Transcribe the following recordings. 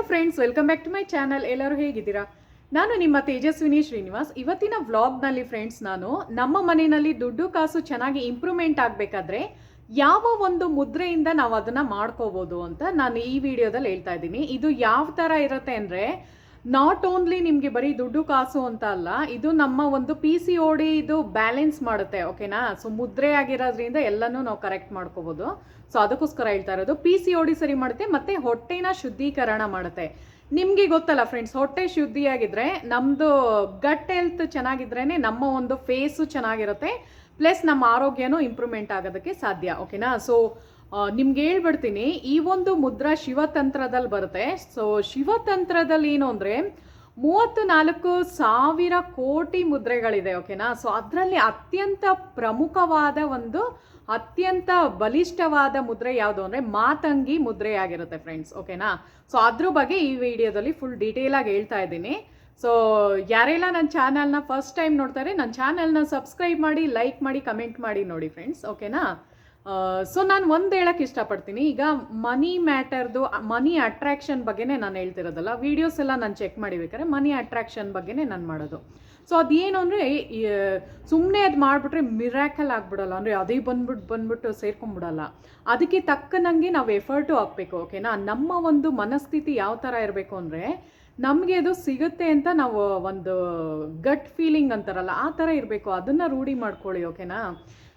Hello friends welcome back to my channel ಎಲ್ಲರೂ ಹೇಗಿದ್ದೀರಾ? ನಾನು ನಿಮ್ಮ ತೇಜಸ್ವಿನಿ ಶ್ರೀನಿವಾಸ್. ಇವತ್ತಿನ ವ್ಲಾಗ್ನಲ್ಲಿ ಫ್ರೆಂಡ್ಸ್ ನಾನು ನಮ್ಮ ಮನೆಯಲ್ಲಿ ದುಡ್ಡು ಕಾಸು ಚೆನ್ನಾಗಿ ಇಂಪ್ರೂವ್ಮೆಂಟ್ ಆಗಬೇಕಾದ್ರೆ ಯಾವ ಒಂದು ಮುದ್ರೆಯಿಂದ ನಾವು ಅದನ್ನ ಮಾಡ್ಕೋಬೋದು ಅಂತ ನಾನು ಈ ವಿಡಿಯೋದಲ್ಲಿ ಹೇಳ್ತಾ ಇದ್ದೀನಿ. ಇದು ಯಾವ ಥರ ಇರುತ್ತೆ ಅಂದರೆ ನಾಟ್ ಓನ್ಲಿ ನಿಮಗೆ ಬರೀ ದುಡ್ಡು ಕಾಸು ಅಂತ ಅಲ್ಲ, ಇದು ನಮ್ಮ ಒಂದು ಪಿ ಸಿ ಓಡಿ ಇದು ಬ್ಯಾಲೆನ್ಸ್ ಮಾಡುತ್ತೆ ಓಕೆನಾ ಸೊ ಮುದ್ರೆ ಆಗಿರೋದ್ರಿಂದ ಎಲ್ಲನೂ ನಾವು ಕರೆಕ್ಟ್ ಮಾಡ್ಕೋಬೋದು. ಸೊ ಅದಕ್ಕೋಸ್ಕರ ಹೇಳ್ತಾ ಇರೋದು ಪಿ ಸಿ ಓಡಿ ಸರಿ ಮಾಡುತ್ತೆ, ಮತ್ತೆ ಹೊಟ್ಟೆನ ಶುದ್ಧೀಕರಣ ಮಾಡುತ್ತೆ. ನಿಮಗೆ ಗೊತ್ತಲ್ಲ ಫ್ರೆಂಡ್ಸ್ ಹೊಟ್ಟೆ ಶುದ್ಧಿಯಾಗಿದ್ರೆ ನಮ್ಮದು ಗಟ್ ಹೆಲ್ತ್ ಚೆನ್ನಾಗಿದ್ರೇ ನಮ್ಮ ಒಂದು ಫೇಸು ಚೆನ್ನಾಗಿರುತ್ತೆ ಪ್ಲಸ್ ನಮ್ಮ ಆರೋಗ್ಯನೂ ಇಂಪ್ರೂವ್ಮೆಂಟ್ ಆಗೋದಕ್ಕೆ ಸಾಧ್ಯ ಓಕೆನಾ ಸೊ ನಿಮ್ಗೆ ಹೇಳ್ಬಿಡ್ತೀನಿ, ಈ ಒಂದು ಮುದ್ರಾ ಶಿವತಂತ್ರದಲ್ಲಿ ಬರುತ್ತೆ. ಸೊ ಶಿವತಂತ್ರದಲ್ಲಿ ಏನು ಅಂದರೆ ಮೂವತ್ತು ನಾಲ್ಕು ಸಾವಿರ ಕೋಟಿ ಮುದ್ರೆಗಳಿದೆ ಓಕೆನಾ ಸೊ ಅದರಲ್ಲಿ ಅತ್ಯಂತ ಪ್ರಮುಖವಾದ ಒಂದು ಅತ್ಯಂತ ಬಲಿಷ್ಠವಾದ ಮುದ್ರೆ ಯಾವುದು ಅಂದರೆ ಮಾತಂಗಿ ಮುದ್ರೆ ಆಗಿರುತ್ತೆ ಫ್ರೆಂಡ್ಸ್ ಓಕೆನಾ ಸೊ ಅದ್ರ ಬಗ್ಗೆ ಈ ವಿಡಿಯೋದಲ್ಲಿ ಫುಲ್ ಡೀಟೇಲ್ ಆಗಿ ಹೇಳ್ತಾ ಇದ್ದೀನಿ. ಸೊ ಯಾರೆಲ್ಲ ನನ್ನ ಚಾನಲ್ನ ಫಸ್ಟ್ ಟೈಮ್ ನೋಡ್ತಾರೆ ನನ್ನ ಚಾನಲ್ನ ಸಬ್ಸ್ಕ್ರೈಬ್ ಮಾಡಿ ಲೈಕ್ ಮಾಡಿ ಕಮೆಂಟ್ ಮಾಡಿ ನೋಡಿ ಫ್ರೆಂಡ್ಸ್ ಓಕೆನಾ ಸೊ ನಾನು ಒಂದು ಹೇಳಕ್ಕೆ ಇಷ್ಟಪಡ್ತೀನಿ. ಈಗ ಮನಿ ಮ್ಯಾಟರ್ದು ಮನಿ ಅಟ್ರಾಕ್ಷನ್ ಬಗ್ಗೆನೇ ನಾನು ಹೇಳ್ತಿರೋದಲ್ಲ ವೀಡಿಯೋಸ್ ಎಲ್ಲ ನಾನು ಚೆಕ್ ಮಾಡಿಬೇಕಾದ್ರೆ ಮನಿ ಅಟ್ರಾಕ್ಷನ್ ಬಗ್ಗೆನೇ ನಾನು ಮಾಡೋದು. ಸೊ ಅದೇನು ಅಂದರೆ ಸುಮ್ಮನೆ ಅದು ಮಾಡಿಬಿಟ್ರೆ ಮಿರಾಕಲ್ ಆಗಿಬಿಡಲ್ಲ. ಅಂದರೆ ಅದೇ ಬಂದ್ಬಿಟ್ಟು ಬಂದ್ಬಿಟ್ಟು ಸೇರ್ಕೊಂಡ್ಬಿಡಲ್ಲ ಅದಕ್ಕೆ ತಕ್ಕನಂಗೆ ನಾವು ಎಫರ್ಟು ಹಾಕಬೇಕು ಓಕೆನಾ ನಮ್ಮ ಒಂದು ಮನಸ್ಥಿತಿ ಯಾವ ಥರ ಇರಬೇಕು ಅಂದರೆ, ನಮಗೆ ಅದು ಸಿಗುತ್ತೆ ಅಂತ ನಾವು ಒಂದು ಗಟ್ ಫೀಲಿಂಗ್ ಅಂತಾರಲ್ಲ, ಆ ಥರ ಇರಬೇಕು. ಅದನ್ನು ರೂಢಿ ಮಾಡ್ಕೊಳ್ಳಿ ಓಕೆನಾ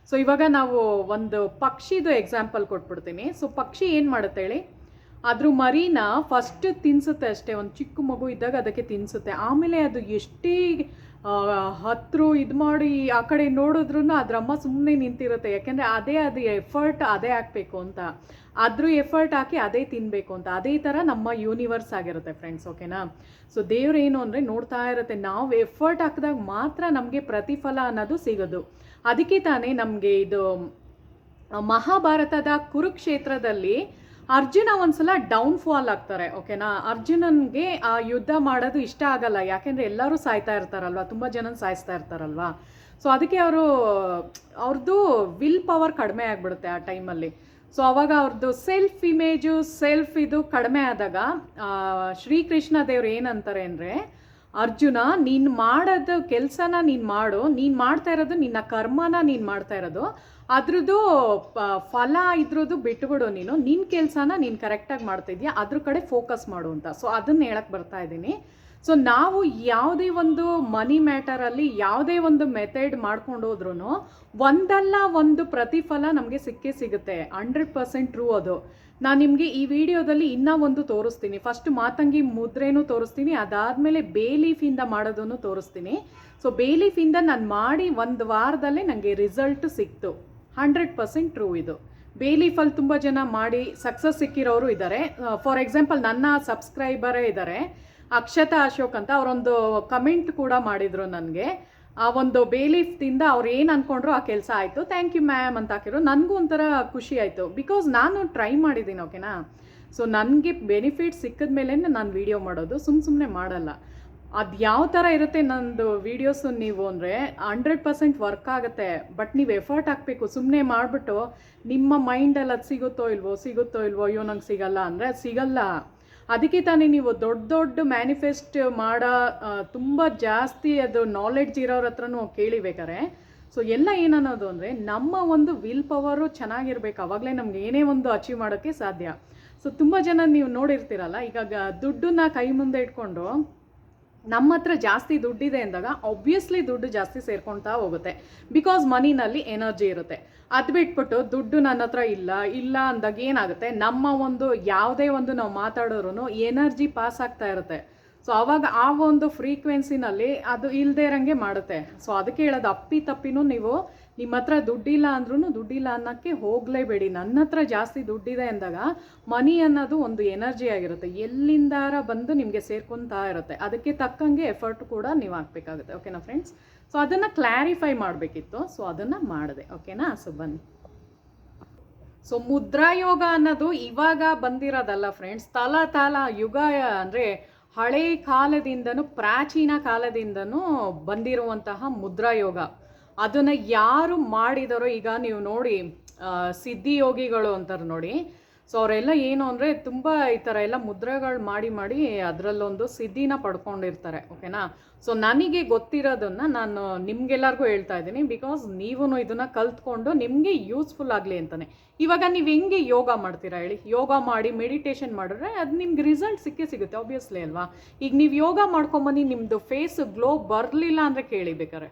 ಸೊ ಇವಾಗ ನಾವು ಒಂದು ಪಕ್ಷಿದು ಎಕ್ಸಾಂಪಲ್ ಕೊಟ್ಬಿಡ್ತೀನಿ. ಸೊ ಪಕ್ಷಿ ಏನು ಮಾಡುತ್ತೆ ಹೇಳಿ? ಅದ್ರ ಮರಿನ ಫಸ್ಟ್ ತಿನ್ಸುತ್ತೆ ಅಷ್ಟೇ. ಒಂದು ಚಿಕ್ಕ ಮಗು ಇದ್ದಾಗ ಅದಕ್ಕೆ ತಿನ್ಸುತ್ತೆ. ಆಮೇಲೆ ಅದು ಎಷ್ಟೇ ಹತ್ರ ಇದು ಮಾಡಿ ಆ ಕಡೆ ನೋಡಿದ್ರೂ ಅದ್ರ ಅಮ್ಮ ಸುಮ್ಮನೆ ನಿಂತಿರುತ್ತೆ. ಯಾಕೆಂದರೆ ಅದೇ ಅದು ಎಫರ್ಟ್ ಅದೇ ಹಾಕಬೇಕು ಅಂತ. ಅದ್ರ ಎಫರ್ಟ್ ಹಾಕಿ ಅದೇ ತಿನ್ನಬೇಕು ಅಂತ. ಅದೇ ಥರ ನಮ್ಮ ಯೂನಿವರ್ಸ್ ಆಗಿರುತ್ತೆ ಫ್ರೆಂಡ್ಸ್ ಓಕೆನಾ ಸೊ ದೇವ್ರು ಏನು ಅಂದರೆ ನೋಡ್ತಾ ಇರುತ್ತೆ. ನಾವು ಎಫರ್ಟ್ ಹಾಕಿದಾಗ ಮಾತ್ರ ನಮಗೆ ಪ್ರತಿಫಲ ಅನ್ನೋದು ಸಿಗೋದು. ಅದಕ್ಕೆ ತಾನೇ ನಮಗೆ ಇದು ಮಹಾಭಾರತದ ಕುರುಕ್ಷೇತ್ರದಲ್ಲಿ ಅರ್ಜುನ ಒಂದ್ಸಲ ಡೌನ್ ಫಾಲ್ ಆಗ್ತಾರೆ ಓಕೆನಾ ಅರ್ಜುನನ್ಗೆ ಆ ಯುದ್ಧ ಮಾಡೋದು ಇಷ್ಟ ಆಗಲ್ಲ, ಯಾಕೆಂದ್ರೆ ಎಲ್ಲರೂ ಸಾಯ್ತಾ ಇರ್ತಾರಲ್ವಾ, ತುಂಬ ಜನ ಸಾಯಿಸ್ತಾ ಇರ್ತಾರಲ್ವಾ? ಸೊ ಅದಕ್ಕೆ ಅವರು ಅವ್ರದ್ದು ವಿಲ್ ಪವರ್ ಕಡಿಮೆ ಆಗಿಬಿಡುತ್ತೆ ಆ ಟೈಮಲ್ಲಿ ಸೊ ಅವಾಗ ಅವ್ರದ್ದು ಸೆಲ್ಫ್ ಇಮೇಜು ಸೆಲ್ಫ್ ಇದು ಕಡಿಮೆ ಆದಾಗ ಶ್ರೀಕೃಷ್ಣ ದೇವ್ರು ಏನಂತಾರೆ ಅಂದರೆ, ಅರ್ಜುನ, ನೀನು ಮಾಡೋದು ಕೆಲಸನ ನೀನು ಮಾಡು, ನೀನು ಮಾಡ್ತಾ ಇರೋದು ನಿನ್ನ ಕರ್ಮನ ನೀನು ಮಾಡ್ತಾ ಇರೋದು ಅದ್ರದ್ದು ಫಲ ಇದ್ರದ್ದು ಬಿಟ್ಬಿಡು ನೀನು. ನಿನ್ನ ಕೆಲಸನ ನೀನು ಕರೆಕ್ಟಾಗಿ ಇದೀಯ ಅದ್ರ ಕಡೆ ಫೋಕಸ್ ಮಾಡು ಅಂತ. ಸೊ ಅದನ್ನ ಹೇಳಕ್ಕೆ ಬರ್ತಾ ಇದ್ದೀನಿ. ಸೊ ನಾವು ಯಾವುದೇ ಒಂದು ಮನಿ ಮ್ಯಾಟರಲ್ಲಿ ಯಾವುದೇ ಒಂದು ಮೆಥಡ್ ಮಾಡ್ಕೊಂಡು ಹೋದ್ರೂ ಒಂದಲ್ಲ ಒಂದು ಪ್ರತಿಫಲ ನಮಗೆ ಸಿಕ್ಕೇ ಸಿಗುತ್ತೆ. ಹಂಡ್ರೆಡ್ ಪರ್ಸೆಂಟ್ ಟ್ರೂ ಅದು. ನಾನು ನಿಮಗೆ ಈ ವಿಡಿಯೋದಲ್ಲಿ ಇನ್ನೂ ಒಂದು ತೋರಿಸ್ತೀನಿ. ಫಸ್ಟ್ ಮಾತಂಗಿ ಮುದ್ರೆನೂ ತೋರಿಸ್ತೀನಿ, ಅದಾದಮೇಲೆ ಬೇಲೀಫಿಂದ ಮಾಡೋದನ್ನು ತೋರಿಸ್ತೀನಿ. ಸೊ ಬೇಲೀಫಿಂದ ನಾನು ಮಾಡಿ ಒಂದು ವಾರದಲ್ಲೇ ನನಗೆ ರಿಸಲ್ಟ್ ಸಿಕ್ತು. ಹಂಡ್ರೆಡ್ ಪರ್ಸೆಂಟ್ ಟ್ರೂ ಇದು. ಬೇಲೀಫಲ್ಲಿ ತುಂಬ ಜನ ಮಾಡಿ ಸಕ್ಸಸ್ ಸಿಕ್ಕಿರೋರು ಇದ್ದಾರೆ ಫಾರ್ ಎಕ್ಸಾಂಪಲ್ ನನ್ನ ಸಬ್ಸ್ಕ್ರೈಬರೇ ಇದ್ದಾರೆ ಅಕ್ಷತಾ ಅಶೋಕ್ ಅಂತ ಅವರೊಂದು ಕಮೆಂಟ್ ಕೂಡ ಮಾಡಿದರು ನನಗೆ. ಆ ಒಂದು ಬೇಲೀಫ್ದಿಂದ ಅವ್ರು ಏನು ಅಂದ್ಕೊಂಡ್ರು ಆ ಕೆಲಸ ಆಯಿತು. ಥ್ಯಾಂಕ್ ಯು ಮ್ಯಾಮ್ ಅಂತ ಹಾಕಿದ್ರು. ನನಗೂ ಒಂಥರ ಖುಷಿ ಆಯಿತು. ಬಿಕಾಸ್ ನಾನು ಟ್ರೈ ಮಾಡಿದ್ದೀನಿ ಓಕೆನಾ ಸೊ ನನಗೆ ಬೆನಿಫಿಟ್ ಸಿಕ್ಕಿದ ಮೇಲೆ ನಾನು ವೀಡಿಯೋ ಮಾಡೋದು ಸುಮ್ಮ ಸುಮ್ಮನೆ ಮಾಡಲ್ಲ. ಅದು ಯಾವ ಥರ ಇರುತ್ತೆ ನಂದು ವೀಡಿಯೋಸು ನೀವು ಅಂದರೆ ಹಂಡ್ರೆಡ್ ಪರ್ಸೆಂಟ್ ವರ್ಕ್ ಆಗುತ್ತೆ. ಬಟ್ ನೀವು ಎಫರ್ಟ್ ಹಾಕಬೇಕು. ಸುಮ್ಮನೆ ಮಾಡಿಬಿಟ್ಟು ನಿಮ್ಮ ಮೈಂಡಲ್ಲಿ ಅದು ಸಿಗುತ್ತೋ ಇಲ್ವೋ ಸಿಗುತ್ತೋ ಇಲ್ವೋ, ಅಯ್ಯೋ ನಂಗೆ ಸಿಗಲ್ಲ ಅಂದರೆ ಅದು ಸಿಗಲ್ಲ. ಅದಕ್ಕೆ ತಾನೇ ನೀವು ದೊಡ್ಡ ದೊಡ್ಡ ಮ್ಯಾನಿಫೆಸ್ಟ್ ಮಾಡೋ ತುಂಬ ಜಾಸ್ತಿ ಅದು ನಾಲೆಡ್ಜ್ ಇರೋರ ಹತ್ರನೂ ಕೇಳಿಬೇಕಾರೆ ಸೊ ಎಲ್ಲ ಏನನ್ನೋದು ಅಂದರೆ ನಮ್ಮ ಒಂದು ವಿಲ್ ಪವರು ಚೆನ್ನಾಗಿರ್ಬೇಕು. ಅವಾಗಲೇ ನಮ್ಗೆ ಏನೇ ಒಂದು ಅಚೀವ್ ಮಾಡೋಕ್ಕೆ ಸಾಧ್ಯ. ಸೊ ತುಂಬ ಜನ ನೀವು ನೋಡಿರ್ತೀರಲ್ಲ, ಈಗ ದುಡ್ಡನ್ನ ಕೈ ಮುಂದೆ ಇಟ್ಕೊಂಡು ನಮ್ಮ ಹತ್ರ ಜಾಸ್ತಿ ದುಡ್ಡಿದೆ ಅಂದಾಗ ಆಬ್ವಿಯಸ್ಲಿ ದುಡ್ಡು ಜಾಸ್ತಿ ಸೇರ್ಕೊಳ್ತಾ ಹೋಗುತ್ತೆ. ಬಿಕಾಸ್ ಮನಿನಲ್ಲಿ ಎನರ್ಜಿ ಇರುತ್ತೆ. ಅದು ಬಿಟ್ಬಿಟ್ಟು ದುಡ್ಡು ನನ್ನ ಹತ್ರ ಇಲ್ಲ ಇಲ್ಲ ಅಂದಾಗ ಏನಾಗುತ್ತೆ? ನಮ್ಮ ಒಂದು, ಯಾವುದೇ ಒಂದು ನಾವು ಮಾತಾಡೋರು ಎನರ್ಜಿ ಪಾಸ್ ಆಗ್ತಾ ಇರುತ್ತೆ. ಸೊ ಅವಾಗ ಆ ಒಂದು ಫ್ರೀಕ್ವೆನ್ಸಿನಲ್ಲಿ ಅದು ಇಲ್ಲದೇ ಇರಂಗೆ ಮಾಡುತ್ತೆ. ಸೊ ಅದಕ್ಕೆ ಹೇಳೋದು ಅಪ್ಪಿ ತಪ್ಪಿನೂ ನೀವು ನಿಮ್ಮ ಹತ್ರ ದುಡ್ಡಿಲ್ಲ ಅಂದ್ರೂ ದುಡ್ಡಿಲ್ಲ ಅನ್ನೋಕ್ಕೆ ಹೋಗಲೇಬೇಡಿ. ನನ್ನ ಹತ್ರ ಜಾಸ್ತಿ ದುಡ್ಡಿದೆ ಅಂದಾಗ ಮನಿ ಅನ್ನೋದು ಒಂದು ಎನರ್ಜಿ ಆಗಿರುತ್ತೆ. ಎಲ್ಲಿಂದಾರ ಬಂದು ನಿಮಗೆ ಸೇರ್ಕೊತಾ ಇರುತ್ತೆ. ಅದಕ್ಕೆ ತಕ್ಕಂಗೆ ಎಫರ್ಟ್ ಕೂಡ ನೀವು ಹಾಕ್ಬೇಕಾಗುತ್ತೆ. ಓಕೆನಾ ಫ್ರೆಂಡ್ಸ್? ಸೊ, ಅದನ್ನು ಕ್ಲಾರಿಫೈ ಮಾಡಬೇಕಿತ್ತು. ಸೊ, ಅದನ್ನು ಮಾಡಿದೆ. ಓಕೆನಾ? ಸೊ, ಬನ್ನಿ. ಸೊ, ಮುದ್ರಾಯೋಗ ಅನ್ನೋದು ಇವಾಗ ಬಂದಿರೋದಲ್ಲ ಫ್ರೆಂಡ್ಸ್. ತಲ ತಾಲ ಯುಗ ಅಂದರೆ ಹಳೆ ಕಾಲದಿಂದನೂ ಪ್ರಾಚೀನ ಕಾಲದಿಂದನೂ ಬಂದಿರುವಂತಹ ಮುದ್ರಾಯೋಗ. ಅದನ್ನು ಯಾರು ಮಾಡಿದಾರೋ ಈಗ ನೀವು ನೋಡಿ ಸಿದ್ಧಿಯೋಗಿಗಳು ಅಂತಾರೆ ನೋಡಿ. ಸೊ ಅವರೆಲ್ಲ ಏನು ಅಂದರೆ ತುಂಬ ಈ ಥರ ಎಲ್ಲ ಮುದ್ರೆಗಳು ಮಾಡಿ ಮಾಡಿ ಅದರಲ್ಲೊಂದು ಸಿದ್ಧಿನ ಪಡ್ಕೊಂಡಿರ್ತಾರೆ, ಓಕೆನಾ? ಸೊ ನನಗೆ ಗೊತ್ತಿರೋದನ್ನು ನಾನು ನಿಮ್ಗೆಲ್ಲರಿಗೂ ಹೇಳ್ತಾ ಇದ್ದೀನಿ. ಬಿಕಾಸ್ ನೀವು ಇದನ್ನು ಕಲ್ತ್ಕೊಂಡು ನಿಮಗೆ ಯೂಸ್ಫುಲ್ ಆಗಲಿ ಅಂತಲೇ ಇವಾಗ ನೀವು ಹೆಂಗೆ ಯೋಗ ಮಾಡ್ತೀರಾ ಹೇಳಿ? ಯೋಗ ಮಾಡಿ ಮೆಡಿಟೇಷನ್ ಮಾಡಿದ್ರೆ ಅದು ನಿಮ್ಗೆ ರಿಸಲ್ಟ್ ಸಿಕ್ಕೇ ಸಿಗುತ್ತೆ ಆಬ್ವಿಯಸ್ಲಿ ಅಲ್ವಾ? ಈಗ ನೀವು ಯೋಗ ಮಾಡ್ಕೊಂಬಂದು ನಿಮ್ಮದು ಫೇಸ್ ಗ್ಲೋ ಬರಲಿಲ್ಲ ಅಂದರೆ ಕೇಳಿ ಬೇಕಾರೆ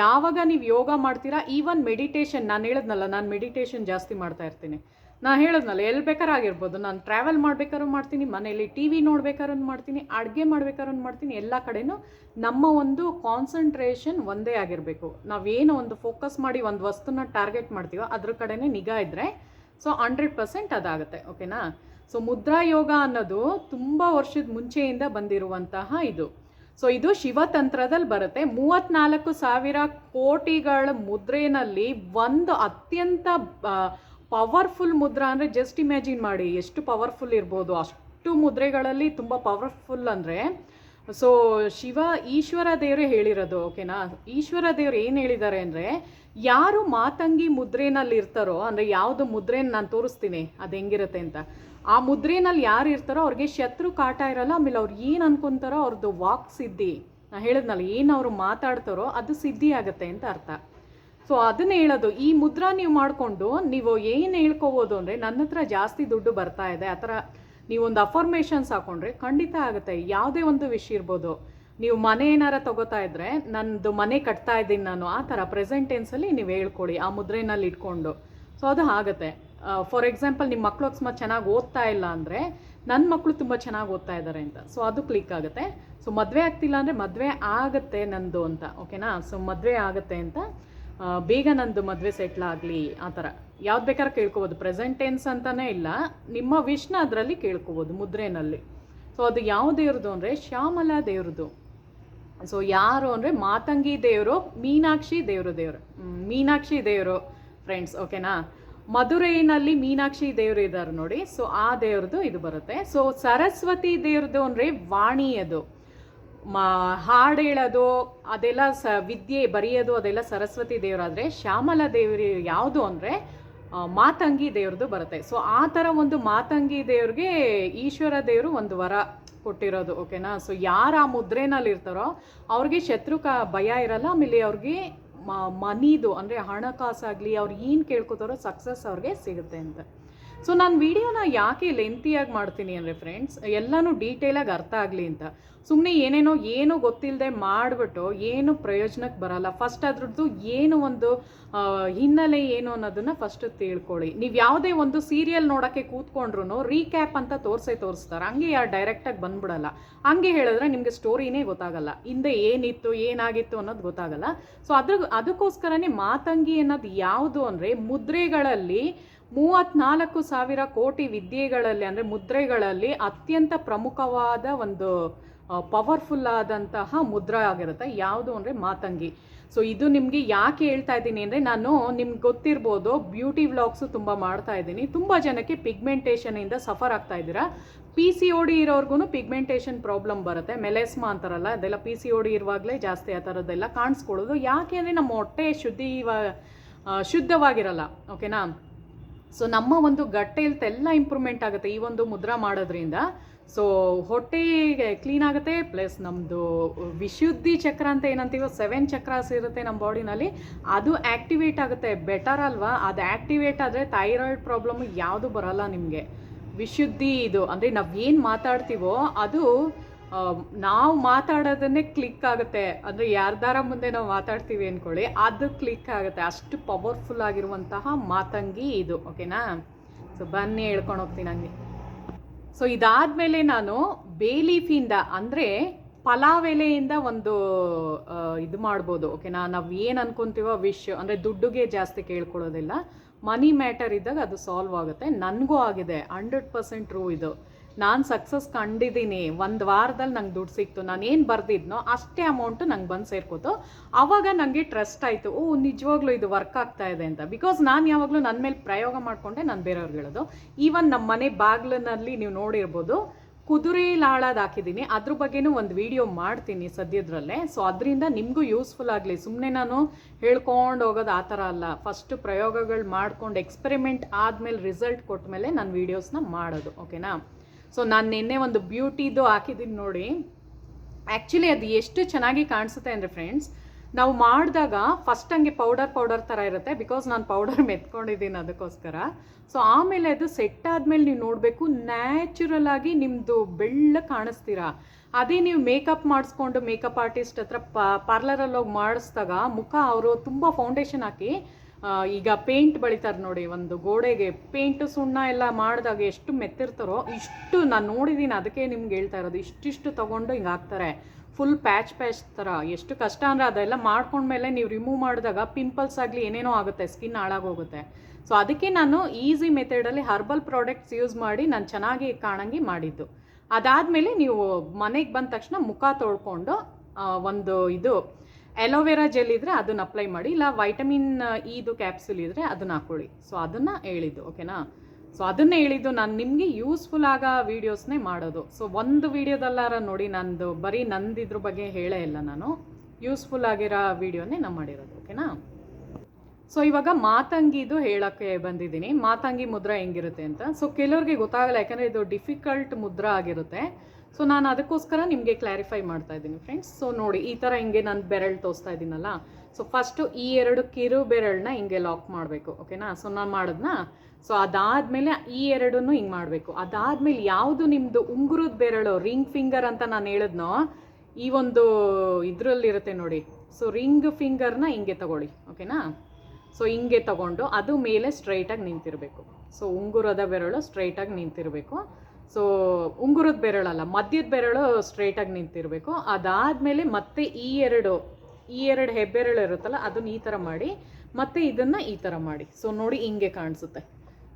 ಯಾವಾಗ ನೀವು ಯೋಗ ಮಾಡ್ತೀರಾ? ಈವನ್ ಮೆಡಿಟೇಷನ್ ನಾನು ಹೇಳಿದ್ನಲ್ಲ, ನಾನು ಮೆಡಿಟೇಷನ್ ಜಾಸ್ತಿ ಮಾಡ್ತಾ ಇರ್ತೀನಿ. ನಾನು ಹೇಳಿದ್ನಲ್ಲ ಎಲ್ಲಿ ಬೇಕಾದ್ರೂ ಆಗಿರ್ಬೋದು. ನಾನು ಟ್ರಾವೆಲ್ ಮಾಡ್ಬೇಕಾದ್ರೂ ಮಾಡ್ತೀನಿ, ಮನೇಲಿ ಟಿ ವಿ ನೋಡ್ಬೇಕಾದ್ರೂ ಮಾಡ್ತೀನಿ, ಅಡುಗೆ ಮಾಡ್ಬೇಕಾದ್ರೂ ಮಾಡ್ತೀನಿ, ಎಲ್ಲ ಕಡೆನೂ ನಮ್ಮ ಒಂದು ಕಾನ್ಸಂಟ್ರೇಷನ್ ಒಂದೇ ಆಗಿರಬೇಕು. ನಾವೇನು ಒಂದು ಫೋಕಸ್ ಮಾಡಿ ಒಂದು ವಸ್ತುನ ಟಾರ್ಗೆಟ್ ಮಾಡ್ತೀವೋ, ಅದ್ರ ಕಡೆನೇ ನಿಗಾ ಇದ್ದರೆ ಸೊ ಹಂಡ್ರೆಡ್ ಪರ್ಸೆಂಟ್ ಅದಾಗುತ್ತೆ ಓಕೆನಾ ಸೊ ಮುದ್ರಾ ಯೋಗ ಅನ್ನೋದು ತುಂಬ ವರ್ಷದ ಮುಂಚೆಯಿಂದ ಬಂದಿರುವಂತಹ ಇದು. ಸೊ ಇದು ಶಿವತಂತ್ರದಲ್ಲಿ ಬರುತ್ತೆ. ಮೂವತ್ನಾಲ್ಕು ಸಾವಿರ ಕೋಟಿಗಳ ಮುದ್ರೆನಲ್ಲಿ ಒಂದು ಅತ್ಯಂತ ಪವರ್ಫುಲ್ ಮುದ್ರಾ ಅಂದರೆ ಜಸ್ಟ್ ಇಮ್ಯಾಜಿನ್ ಮಾಡಿ. ಎಷ್ಟು ಪವರ್ಫುಲ್ ಇರ್ಬೋದು. ಅಷ್ಟು ಮುದ್ರೆಗಳಲ್ಲಿ ತುಂಬ ಪವರ್ಫುಲ್ ಅಂದರೆ ಸೊ ಶಿವ ಈಶ್ವರ ದೇವರೇ ಹೇಳಿರೋದು ಓಕೆನಾ ಈಶ್ವರ ದೇವ್ರು ಏನು ಹೇಳಿದ್ದಾರೆ ಅಂದರೆ, ಯಾರು ಮಾತಂಗಿ ಮುದ್ರೆನಲ್ಲಿ ಇರ್ತಾರೋ ಅಂದರೆ ಯಾವುದು ಮುದ್ರೆನ ನಾನು ತೋರಿಸ್ತೀನಿ, ಅದು ಹೆಂಗಿರುತ್ತೆ ಅಂತ. ಆ ಮುದ್ರೆನಲ್ಲಿ ಯಾರು ಇರ್ತಾರೋ ಅವ್ರಿಗೆ ಶತ್ರು ಕಾಟ ಇರಲ್ಲ. ಆಮೇಲೆ ಅವ್ರು ಏನು ಅನ್ಕೊಂತಾರೋ ಅವ್ರದ್ದು ವಾಕ್ ಸಿದ್ಧಿ. ನಾ ಹೇಳಿದ್ನಲ್ಲ, ಏನು ಅವರು ಮಾತಾಡ್ತಾರೋ ಅದು ಸಿದ್ಧಿ ಆಗುತ್ತೆ ಅಂತ ಅರ್ಥ. ಸೊ ಅದನ್ನ ಹೇಳೋದು, ಈ ಮುದ್ರಾ ನೀವು ಮಾಡಿಕೊಂಡು ನೀವು ಏನು ಹೇಳ್ಕೋಬೋದು ಅಂದರೆ ನನ್ನ ಹತ್ರ ಜಾಸ್ತಿ ದುಡ್ಡು ಬರ್ತಾ ಇದೆ, ಆ ಥರ ನೀವೊಂದು ಅಫರ್ಮೇಷನ್ಸ್ ಹಾಕೊಂಡ್ರೆ ಖಂಡಿತ ಆಗುತ್ತೆ. ಯಾವುದೇ ಒಂದು ವಿಷಯ ಇರ್ಬೋದು. ನೀವು ಮನೆ ಏನಾರ ತಗೋತಾ ಇದ್ರೆ, ನಂದು ಮನೆ ಕಟ್ತಾ ಇದ್ದೀನಿ ನಾನು, ಆ ಥರ ಪ್ರೆಸೆಂಟೆನ್ಸಲ್ಲಿ ನೀವು ಹೇಳ್ಕೊಳ್ಳಿ ಆ ಮುದ್ರೆನಲ್ಲಿ ಇಟ್ಕೊಂಡು. ಸೊ ಅದು ಆಗುತ್ತೆ. ಫಾರ್ ಎಕ್ಸಾಂಪಲ್ ನಿಮ್ಮ ಮಕ್ಕಳು ಅಕಸ್ಮಾತ್ ಚೆನ್ನಾಗಿ ಓದ್ತಾ ಇಲ್ಲ ಅಂದರೆ ನನ್ನ ಮಕ್ಕಳು ತುಂಬ ಚೆನ್ನಾಗಿ ಓದ್ತಾ ಇದ್ದಾರೆ ಅಂತ. ಸೊ ಅದು ಕ್ಲಿಕ್ ಆಗುತ್ತೆ. ಸೊ ಮದುವೆ ಆಗ್ತಿಲ್ಲ ಅಂದರೆ ಮದುವೆ ಆಗುತ್ತೆ ನಂದು ಅಂತ ಓಕೆನಾ ಸೊ ಮದುವೆ ಆಗುತ್ತೆ ಅಂತ ಬೇಗ ನಂದು ಮದುವೆ ಸೆಟ್ಲ್ ಆಗಲಿ ಆ ಥರ. ಯಾವ್ದು ಬೇಕಾದ್ರೆ ಕೇಳ್ಕೋಬೋದು. ಪ್ರೆಸೆಂಟ್ ಟೆನ್ಸ್ ಅಂತಲೇ ಇಲ್ಲ. ನಿಮ್ಮ ವಿಷ್ಣ ಅದರಲ್ಲಿ ಕೇಳ್ಕೋಬೋದು, ಮುದ್ರೆನಲ್ಲಿ. ಸೊ ಅದು ಯಾವ ದೇವ್ರದ್ದು ಅಂದರೆ ಶ್ಯಾಮಲಾ ದೇವ್ರದ್ದು. ಸೊ ಯಾರು ಅಂದರೆ ಮಾತಂಗಿ ದೇವರು, ಮೀನಾಕ್ಷಿ ದೇವರು ದೇವರು. ಮೀನಾಕ್ಷಿ ದೇವರು ಫ್ರೆಂಡ್ಸ್ ಓಕೆನಾ ಮಧುರೈನಲ್ಲಿ ಮೀನಾಕ್ಷಿ ದೇವರು ಇದ್ದಾರೆ ನೋಡಿ. ಸೊ ಆ ದೇವ್ರದ್ದು ಇದು ಬರುತ್ತೆ. ಸೊ ಸರಸ್ವತಿ ದೇವ್ರದ್ದು ಅಂದರೆ ವಾಣಿಯದು. ಮಾ, ಹಾಡು ಹೇಳೋದು, ಅದೆಲ್ಲ ಸ, ವಿದ್ಯೆ ಬರೆಯೋದು, ಅದೆಲ್ಲ ಸರಸ್ವತಿ ದೇವರಾದರೆ. ಶ್ಯಾಮಲ ದೇವರು ಯಾವುದು ಅಂದರೆ ಮಾತಂಗಿ ದೇವ್ರದ್ದು ಬರುತ್ತೆ. ಸೊ ಆ ಥರ ಒಂದು ಮಾತಂಗಿ ದೇವ್ರಿಗೆ ಈಶ್ವರ ದೇವರು ಒಂದು ವರ ಕೊಟ್ಟಿರೋದು ಓಕೆನಾ ಸೊ ಯಾರು ಆ ಮುದ್ರೆನಲ್ಲಿ ಇರ್ತಾರೋ ಅವ್ರಿಗೆ ಶತ್ರು ಕ ಭಯ ಇರಲ್ಲ, ಆಮೇಲೆ ಅವ್ರಿಗೆ ಮನಿದು ಅಂದರೆ ಹಣಕಾಸಾಗಲಿ ಅವ್ರು ಏನು ಕೇಳ್ಕೊತಾರೋ ಸಕ್ಸಸ್ ಅವ್ರಿಗೆ ಸಿಗುತ್ತೆ ಅಂತ. ಸೊ ನಾನು ವಿಡಿಯೋನ ಯಾಕೆ ಲೆಂತಿಯಾಗಿ ಮಾಡ್ತೀನಿ ಅಂದರೆ ಫ್ರೆಂಡ್ಸ್ ಎಲ್ಲನೂ ಡೀಟೇಲಾಗಿ ಅರ್ಥ ಆಗಲಿ ಅಂತ. ಸುಮ್ಮನೆ ಏನೇನೋ ಏನು ಗೊತ್ತಿಲ್ಲದೆ ಮಾಡಿಬಿಟ್ಟು ಏನು ಪ್ರಯೋಜನಕ್ಕೆ ಬರಲ್ಲ. ಫಸ್ಟ್ ಅದ್ರದ್ದು ಏನು ಒಂದು ಹಿನ್ನೆಲೆ ಏನು ಅನ್ನೋದನ್ನು ಫಸ್ಟ್ ತಿಳ್ಕೊಳ್ಳಿ. ನೀವು ಯಾವುದೇ ಒಂದು ಸೀರಿಯಲ್ ನೋಡೋಕ್ಕೆ ಕೂತ್ಕೊಂಡ್ರು ರೀಕ್ಯಾಪ್ ಅಂತ ತೋರಿಸೇ ತೋರಿಸ್ತಾರೆ. ಹಂಗೆ ಯಾರು ಡೈರೆಕ್ಟಾಗಿ ಬಂದ್ಬಿಡಲ್ಲ. ಹಂಗೆ ಹೇಳಿದ್ರೆ ನಿಮಗೆ ಸ್ಟೋರಿನೇ ಗೊತ್ತಾಗಲ್ಲ. ಹಿಂದೆ ಏನಿತ್ತು, ಏನಾಗಿತ್ತು ಅನ್ನೋದು ಗೊತ್ತಾಗಲ್ಲ. ಸೊ ಅದ್ರ, ಅದಕ್ಕೋಸ್ಕರನೇ ಮಾತಂಗಿ ಅನ್ನೋದು ಯಾವುದು ಅಂದರೆ ಮುದ್ರೆಗಳಲ್ಲಿ ಮೂವತ್ನಾಲ್ಕು ಸಾವಿರ ಕೋಟಿ ವಿದ್ಯೆಗಳಲ್ಲಿ, ಅಂದರೆ ಮುದ್ರೆಗಳಲ್ಲಿ ಅತ್ಯಂತ ಪ್ರಮುಖವಾದ ಒಂದು ಪವರ್ಫುಲ್ ಆದಂತಹ ಮುದ್ರಾ ಆಗಿರುತ್ತೆ. ಯಾವುದು ಅಂದರೆ ಮಾತಂಗಿ. ಸೊ ಇದು ನಿಮಗೆ ಯಾಕೆ ಹೇಳ್ತಾ ಇದ್ದೀನಿ ಅಂದರೆ, ನಾನು ನಿಮ್ಗೆ ಗೊತ್ತಿರ್ಬೋದು ಬ್ಯೂಟಿ ವ್ಲಾಗ್ಸು ತುಂಬ ಮಾಡ್ತಾ ಇದ್ದೀನಿ. ತುಂಬ ಜನಕ್ಕೆ ಪಿಗ್ಮೆಂಟೇಷನಿಂದ ಸಫರ್ ಆಗ್ತಾ ಇದ್ದೀರಾ? ಪಿ ಸಿ ಓ ಡಿ ಇರೋರ್ಗು ಪಿಗ್ಮೆಂಟೇಷನ್ ಪ್ರಾಬ್ಲಮ್ ಬರುತ್ತೆ. ಮೆಲೆಸ್ಮಾ ಅಂತಾರಲ್ಲ, ಅದೆಲ್ಲ ಪಿ ಸಿ ಓ ಡಿ ಇರುವಾಗಲೇ ಜಾಸ್ತಿ ಆ ಥರದ್ದೆಲ್ಲ ಕಾಣಿಸ್ಕೊಳ್ಳೋದು. ಯಾಕೆ ಅಂದರೆ, ನಮ್ಮ ಹೊಟ್ಟೆ ಶುದ್ಧಿ ಶುದ್ಧವಾಗಿರಲ್ಲ ಓಕೆನಾ ಸೊ ನಮ್ಮ ಒಂದು ಗಟ್ಟೆ ಎಲ್ಲ ಇಂಪ್ರೂವ್ಮೆಂಟ್ ಆಗುತ್ತೆ ಈ ಒಂದು ಮುದ್ರಾ ಮಾಡೋದ್ರಿಂದ. ಸೊ ಹೊಟ್ಟೆಗೆ ಕ್ಲೀನ್ ಆಗುತ್ತೆ ಪ್ಲಸ್ ನಮ್ಮದು ವಿಶುದ್ಧಿ ಚಕ್ರ ಅಂತ ಏನಂತೀವೋ ಸೆವೆನ್ ಚಕ್ರಾಸ್ ಇರುತ್ತೆ ನಮ್ಮ ಬಾಡಿನಲ್ಲಿ ಅದು ಆ್ಯಕ್ಟಿವೇಟ್ ಆಗುತ್ತೆ ಬೆಟರ್ ಅಲ್ವಾ? ಅದು ಆ್ಯಕ್ಟಿವೇಟ್ ಆದರೆ ಥೈರಾಯ್ಡ್ ಪ್ರಾಬ್ಲಮ್ ಯಾವುದು ಬರಲ್ಲ ನಿಮಗೆ. ವಿಶುದ್ಧಿ ಇದು. ಅಂದರೆ ನಾವು ಏನು ಮಾತಾಡ್ತೀವೋ ಅದು ನಾವು ಮಾತಾಡೋದನ್ನೇ ಕ್ಲಿಕ್ ಆಗುತ್ತೆ. ಅಂದರೆ ಯಾರ್ದಾರ ಮುಂದೆ ನಾವು ಮಾತಾಡ್ತೀವಿ ಅಂದ್ಕೊಳ್ಳಿ ಅದು ಕ್ಲಿಕ್ ಆಗುತ್ತೆ. ಅಷ್ಟು ಪವರ್ಫುಲ್ ಆಗಿರುವಂತಹ ಮಾತಂಗಿ ಇದು ಓಕೆನಾ ಸೊ ಬನ್ನಿ ಹೇಳ್ಕೊಂಡು ಹೋಗ್ತೀನಿ ಹಂಗೆ. ಸೊ ಇದಾದಮೇಲೆ ನಾನು ಬೇಲೀಫಿಂದ, ಅಂದರೆ ಪಲಾವ್ ಎಲೆಯಿಂದ ಒಂದು ಇದು ಮಾಡ್ಬೋದು ಓಕೆನಾ ನಾವು ಏನು ಅನ್ಕೊಂತೀವೋ ವಿಶ್ ಅಂದರೆ ದುಡ್ಡುಗೆ ಜಾಸ್ತಿ ಕೇಳ್ಕೊಳ್ಳೋದಿಲ್ಲ. ಮನಿ ಮ್ಯಾಟರ್ ಇದ್ದಾಗ ಅದು ಸಾಲ್ವ್ ಆಗುತ್ತೆ. ನನಗೂ ಆಗಿದೆ. ಹಂಡ್ರೆಡ್ ಪರ್ಸೆಂಟ್ ಟ್ರೂ ಇದು. ನಾನು ಸಕ್ಸಸ್ ಕಂಡಿದ್ದೀನಿ ಒಂದು ವಾರದಲ್ಲಿ ನಂಗೆ ದುಡ್ಡು ಸಿಕ್ತು. ನಾನು ಏನು ಬರ್ದಿದ್ನೋ ಅಷ್ಟೇ ಅಮೌಂಟು ನಂಗೆ ಬಂದು ಸೇರ್ಕೋತು. ಆವಾಗ ನನಗೆ ಟ್ರಸ್ಟ್ ಆಯಿತು. ಓ, ನಿಜವಾಗ್ಲೂ ಇದು ವರ್ಕ್ ಆಗ್ತಾ ಇದೆ ಅಂತ. ಬಿಕಾಸ್ ನಾನು ಯಾವಾಗಲೂ ನನ್ನ ಮೇಲೆ ಪ್ರಯೋಗ ಮಾಡಿಕೊಂಡೆ ನಾನು ಬೇರೆಯವ್ರಿಗೆ ಹೇಳೋದು. ಈವನ್ ನಮ್ಮ ಮನೆ ಬಾಗಿಲಿನಲ್ಲಿ ನೀವು ನೋಡಿರ್ಬೋದು, ಕುದುರೆ ಲಾಳದ ಹಾಕಿದ್ದೀನಿ ಅದ್ರ ಬಗ್ಗೆನೂ ಒಂದು ವಿಡಿಯೋ ಮಾಡ್ತೀನಿ ಸದ್ಯದ್ರಲ್ಲೇ. ಸೊ ಅದರಿಂದ ನಿಮಗೂ ಯೂಸ್ಫುಲ್ ಆಗಲಿ. ಸುಮ್ಮನೆ ನಾನು ಹೇಳ್ಕೊಂಡು ಹೋಗೋದು ಆ ಥರ ಅಲ್ಲ. ಫಸ್ಟ್ ಪ್ರಯೋಗಗಳು ಮಾಡ್ಕೊಂಡು ಎಕ್ಸ್ಪೆರಿಮೆಂಟ್ ಆದಮೇಲೆ ರಿಸಲ್ಟ್ ಕೊಟ್ಟ ಮೇಲೆ ನಾನು ವೀಡಿಯೋಸ್ನ ಮಾಡೋದು. ಓಕೆನಾ ಸೊ ನಾನು ನಿನ್ನೆ ಒಂದು ಬ್ಯೂಟಿದು ಹಾಕಿದ್ದೀನಿ ನೋಡಿ. ಆ್ಯಕ್ಚುಲಿ ಅದು ಎಷ್ಟು ಚೆನ್ನಾಗಿ ಕಾಣಿಸುತ್ತೆ ಅಂದರೆ ಫ್ರೆಂಡ್ಸ್ ನಾವು ಮಾಡಿದಾಗ ಫಸ್ಟ್ ಹಂಗೆ ಪೌಡರ್ ಪೌಡರ್ ಥರ ಇರುತ್ತೆ ಬಿಕಾಸ್ ನಾನು ಪೌಡರ್ ಮೆತ್ಕೊಂಡಿದ್ದೀನಿ ಅದಕ್ಕೋಸ್ಕರ. ಸೊ ಆಮೇಲೆ ಅದು ಸೆಟ್ ಆದಮೇಲೆ ನೀವು ನೋಡಬೇಕು ನ್ಯಾಚುರಲ್ ಆಗಿ ನಿಮ್ಮದು ಬೆಳ್ಳ ಕಾಣಿಸ್ತೀರಾ. ಅದೇ ನೀವು ಮೇಕಪ್ ಮಾಡಿಸ್ಕೊಂಡು ಮೇಕಪ್ ಆರ್ಟಿಸ್ಟ್ ಹತ್ರ ಪಾರ್ಲರಲ್ಲಿ ಹೋಗಿ ಮಾಡಿಸ್ದಾಗ ಮುಖ ಅವರು ತುಂಬ ಫೌಂಡೇಶನ್ ಹಾಕಿ ಈಗ ಪೇಂಟ್ ಬಳಿತಾರೆ ನೋಡಿ, ಒಂದು ಗೋಡೆಗೆ ಪೇಂಟ್ ಸುಣ್ಣ ಎಲ್ಲ ಮಾಡಿದಾಗ ಎಷ್ಟು ಮೆತ್ತಿರ್ತಾರೋ ಇಷ್ಟು ನಾನು ನೋಡಿದ್ದೀನಿ ಅದಕ್ಕೆ ನಿಮ್ಗೆ ಹೇಳ್ತಾ ಇರೋದು. ಇಷ್ಟಿಷ್ಟು ತೊಗೊಂಡು ಹಿಂಗೆ ಹಾಕ್ತಾರೆ. ಫುಲ್ ಪ್ಯಾಚ್ ಪ್ಯಾಚ್ ಥರ ಎಷ್ಟು ಕಷ್ಟ ಅಂದರೆ ಅದೆಲ್ಲ ಮಾಡ್ಕೊಂಡ್ಮೇಲೆ ನೀವು ರಿಮೂವ್ ಮಾಡಿದಾಗ ಪಿಂಪಲ್ಸ್ ಆಗಲಿ ಏನೇನೋ ಆಗುತ್ತೆ ಸ್ಕಿನ್ ಹಾಳಾಗೋಗುತ್ತೆ. ಸೊ ಅದಕ್ಕೆ ನಾನು ಈಸಿ ಮೆಥಡಲ್ಲಿ ಹರ್ಬಲ್ ಪ್ರಾಡಕ್ಟ್ಸ್ ಯೂಸ್ ಮಾಡಿ ನಾನು ಚೆನ್ನಾಗಿ ಕಾಣಂಗೆ ಮಾಡಿದ್ದು. ಅದಾದಮೇಲೆ ನೀವು ಮನೆಗೆ ಬಂದ ತಕ್ಷಣ ಮುಖ ತೊಳ್ಕೊಂಡು ಒಂದು ಇದು ಎಲೋವೆರಾ ಜೆಲ್ ಇದ್ದರೆ ಅದನ್ನು ಅಪ್ಲೈ ಮಾಡಿ, ಇಲ್ಲ ವೈಟಮಿನ್ ಇದು ಕ್ಯಾಪ್ಸುಲ್ ಇದ್ದರೆ ಅದನ್ನು ಹಾಕೊಳ್ಳಿ. ಸೊ ಅದನ್ನು ಹೇಳಿದ್ದು ಓಕೆನಾ ಸೊ ಅದನ್ನೇ ಹೇಳಿದ್ದು ನಾನು ನಿಮಗೆ ಯೂಸ್ಫುಲ್ ಆಗೋ ವೀಡಿಯೋಸ್ನೇ ಮಾಡೋದು. ಸೊ ಒಂದು ವೀಡಿಯೋದಲ್ಲಾರ ನೋಡಿ ನಂದು, ಬರೀ ನಂದಿದ್ರ ಬಗ್ಗೆ ಹೇಳೇ ಇಲ್ಲ ನಾನು. ಯೂಸ್ಫುಲ್ ಆಗಿರೋ ವೀಡಿಯೋನೇ ನಾನು ಮಾಡಿರೋದು ಓಕೆನಾ ಸೊ ಇವಾಗ ಮಾತಂಗಿದು ಹೇಳಕ್ಕೆ ಬಂದಿದ್ದೀನಿ. ಮಾತಂಗಿ ಮುದ್ರಾ ಹೆಂಗಿರುತ್ತೆ ಅಂತ. ಸೊ ಕೆಲವ್ರಿಗೆ ಗೊತ್ತಾಗಲ್ಲ, ಯಾಕಂದರೆ ಇದು ಡಿಫಿಕಲ್ಟ್ ಮುದ್ರಾ ಆಗಿರುತ್ತೆ. ಸೊ ನಾನು ಅದಕ್ಕೋಸ್ಕರ ನಿಮಗೆ ಕ್ಲಾರಿಫೈ ಮಾಡ್ತಾ ಇದ್ದೀನಿ ಫ್ರೆಂಡ್ಸ್ ಸೊ ನೋಡಿ, ಈ ಥರ ಹಿಂಗೆ ನಾನು ಬೆರಳು ತೋರಿಸ್ತಾ ಇದ್ದೀನಲ್ಲ? ಸೊ ಫಸ್ಟು ಈ ಎರಡು ಕಿರು ಬೆರಳನ್ನ ಹಿಂಗೆ ಲಾಕ್ ಮಾಡಬೇಕು ಓಕೆನಾ ಸೊ ನಾನು ಮಾಡಿದ್ನಾ? ಸೊ ಅದಾದಮೇಲೆ ಈ ಎರಡನ್ನು ಹಿಂಗೆ ಮಾಡಬೇಕು. ಅದಾದಮೇಲೆ ಯಾವುದು ನಿಮ್ಮದು ಉಂಗುರದ ಬೆರಳು ರಿಂಗ್ ಫಿಂಗರ್ ಅಂತ ನಾನು ಹೇಳಿದ್ನೋ, ಈ ಒಂದು ಇದರಲ್ಲಿರುತ್ತೆ ನೋಡಿ. ಸೊ ರಿಂಗ್ ಫಿಂಗರ್ನ ಹಿಂಗೆ ತಗೊಳ್ಳಿ ಓಕೆನಾ ಸೊ ಹಿಂಗೆ ತಗೊಂಡು ಅದು ಮೇಲೆ ಸ್ಟ್ರೈಟಾಗಿ ನಿಂತಿರಬೇಕು. ಸೊ ಉಂಗುರದ ಬೆರಳು ಸ್ಟ್ರೈಟಾಗಿ ನಿಂತಿರಬೇಕು. ಸೊ ಉಂಗುರದ ಬೆರಳಲ್ಲ, ಮಧ್ಯದ ಬೆರಳು ಸ್ಟ್ರೈಟಾಗಿ ನಿಂತಿರಬೇಕು. ಅದಾದಮೇಲೆ ಮತ್ತೆ ಈ ಎರಡು ಈ ಎರಡು ಹೆಬ್ಬೆರಳು ಇರುತ್ತಲ್ಲ, ಅದನ್ನ ಈ ಥರ ಮಾಡಿ, ಮತ್ತೆ ಇದನ್ನು ಈ ಥರ ಮಾಡಿ. ಸೊ ನೋಡಿ ಹಿಂಗೆ ಕಾಣಿಸುತ್ತೆ.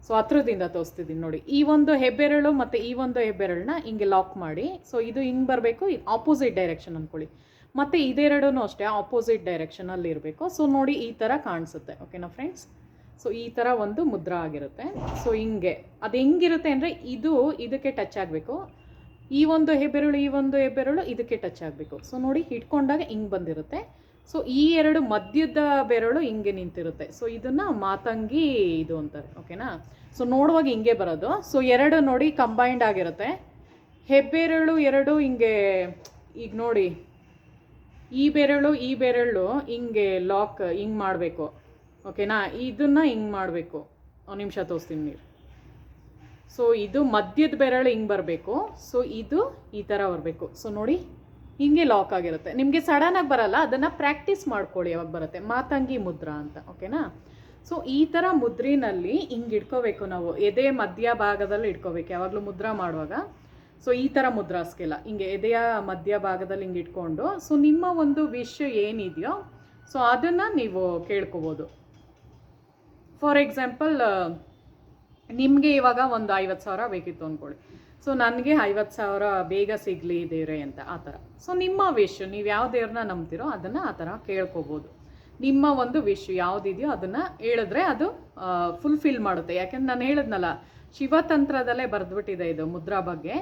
ಸೊ ಹತ್ರದಿಂದ ತೋರಿಸ್ತಿದ್ದೀನಿ ನೋಡಿ. ಈ ಒಂದು ಹೆಬ್ಬೆರಳು ಮತ್ತು ಈ ಒಂದು ಹೆಬ್ಬೆರಳನ್ನ ಹಿಂಗೆ ಲಾಕ್ ಮಾಡಿ. ಸೊ ಇದು ಹಿಂಗೆ ಬರಬೇಕು ಆಪೋಸಿಟ್ ಡೈರೆಕ್ಷನ್ ಅಂದ್ಕೊಳ್ಳಿ ಮತ್ತು ಇದೆರಡೂ ಅಷ್ಟೇ ಆಪೋಸಿಟ್ ಡೈರೆಕ್ಷನಲ್ಲಿ ಇರಬೇಕು ಸೊ ನೋಡಿ ಈ ಥರ ಕಾಣಿಸುತ್ತೆ. ಓಕೆನಾ ಫ್ರೆಂಡ್ಸ್ ಸೊ ಈ ಥರ ಒಂದು ಮುದ್ರ ಆಗಿರುತ್ತೆ. ಸೊ ಹಿಂಗೆ. ಅದು ಹೆಂಗಿರುತ್ತೆ ಅಂದರೆ ಇದು ಇದಕ್ಕೆ ಟಚ್ ಆಗಬೇಕು. ಈ ಒಂದು ಹೆಬ್ಬೆರಳು, ಈ ಒಂದು ಹೆಬ್ಬೆರಳು ಇದಕ್ಕೆ ಟಚ್ ಆಗಬೇಕು. ಸೊ ನೋಡಿ ಹಿಡ್ಕೊಂಡಾಗ ಹಿಂಗೆ ಬಂದಿರುತ್ತೆ. ಸೊ ಈ ಎರಡು ಮಧ್ಯದ ಬೆರಳು ಹಿಂಗೆ ನಿಂತಿರುತ್ತೆ. ಸೊ ಇದನ್ನು ಮಾತಂಗಿ ಇದು ಅಂತಾರೆ. ಓಕೆನಾ ಸೊ ನೋಡುವಾಗ ಹಿಂಗೆ ಬರೋದು. ಸೊ ಎರಡು ನೋಡಿ ಕಂಬೈಂಡ್ ಆಗಿರುತ್ತೆ. ಹೆಬ್ಬೆರಳು ಎರಡು ಹಿಂಗೆ, ಈಗ ನೋಡಿ, ಈ ಬೆರಳು ಈ ಬೆರಳು ಹಿಂಗೆ ಲಾಕ್ ಹಿಂಗೆ ಮಾಡಬೇಕು. ಓಕೆನಾ? ಇದನ್ನು ಹಿಂಗೆ ಮಾಡಬೇಕು. ಒಂದು ನಿಮಿಷ ತೋರಿಸ್ತೀನಿ ನೀರು. ಸೊ ಇದು ಮಧ್ಯದ ಬೆರಳು ಹಿಂಗೆ ಬರಬೇಕು. ಸೊ ಇದು ಈ ಥರ ಬರಬೇಕು. ಸೊ ನೋಡಿ, ಹಿಂಗೆ ಲಾಕ್ ಆಗಿರುತ್ತೆ. ನಿಮಗೆ ಸಡನ್ನಾಗಿ ಬರಲ್ಲ, ಅದನ್ನು ಪ್ರಾಕ್ಟೀಸ್ ಮಾಡ್ಕೊಳ್ಳಿ ಯಾವಾಗ ಬರುತ್ತೆ. ಮಾತಂಗಿ ಮುದ್ರಾ ಅಂತ, ಓಕೆನಾ? ಸೊ ಈ ಥರ ಮುದ್ರಿನಲ್ಲಿ ಹಿಂಗೆ ಇಟ್ಕೋಬೇಕು ನಾವು. ಎದೆ ಮಧ್ಯ ಭಾಗದಲ್ಲಿ ಇಟ್ಕೋಬೇಕು. ಯಾವಾಗಲೂ ಮುದ್ರ ಮಾಡುವಾಗ. ಸೊ ಈ ಥರ ಮುದ್ರಾಸ್ಕಿಲ್ಲ ಹಿಂಗೆ ಎದೆಯ ಮಧ್ಯ ಭಾಗದಲ್ಲಿ ಹಿಂಗೆ ಇಟ್ಕೊಂಡು. ಸೊ ನಿಮ್ಮ ಒಂದು ವಿಶ್ ಏನಿದೆಯೋ ಸೊ ಅದನ್ನು ನೀವು ಕೇಳ್ಕೊಬೋದು. ಫಾರ್ ಎಕ್ಸಾಂಪಲ್ ನಿಮಗೆ ಇವಾಗ ಒಂದು ಐವತ್ತು ಸಾವಿರ ಬೇಕಿತ್ತು ಅಂದ್ಕೊಳ್ಳಿ ಸೊ ನನಗೆ ಐವತ್ತು ಸಾವಿರ ಬೇಗ ಸಿಗಲಿ ದೇವ್ರೆ ಅಂತ, ಆ ಥರ. ಸೊ ನಿಮ್ಮ ವಿಶ್ ನೀವು ಯಾವ ದೇವ್ರನ್ನ ನಂಬ್ತಿರೋ ಅದನ್ನು ಆ ಥರ ಕೇಳ್ಕೊಬೋದು. ನಿಮ್ಮ ಒಂದು ವಿಶ್ ಯಾವುದಿದೆಯೋ ಅದನ್ನು ಹೇಳಿದ್ರೆ ಅದು ಫುಲ್ಫಿಲ್ ಮಾಡುತ್ತೆ. ಯಾಕೆಂದ್ರೆ ನಾನು ಹೇಳಿದ್ನಲ್ಲ, ಶಿವತಂತ್ರದಲ್ಲೇ ಬರೆದ್ಬಿಟ್ಟಿದೆ ಇದು ಮುದ್ರಾ ಬಗ್ಗೆ.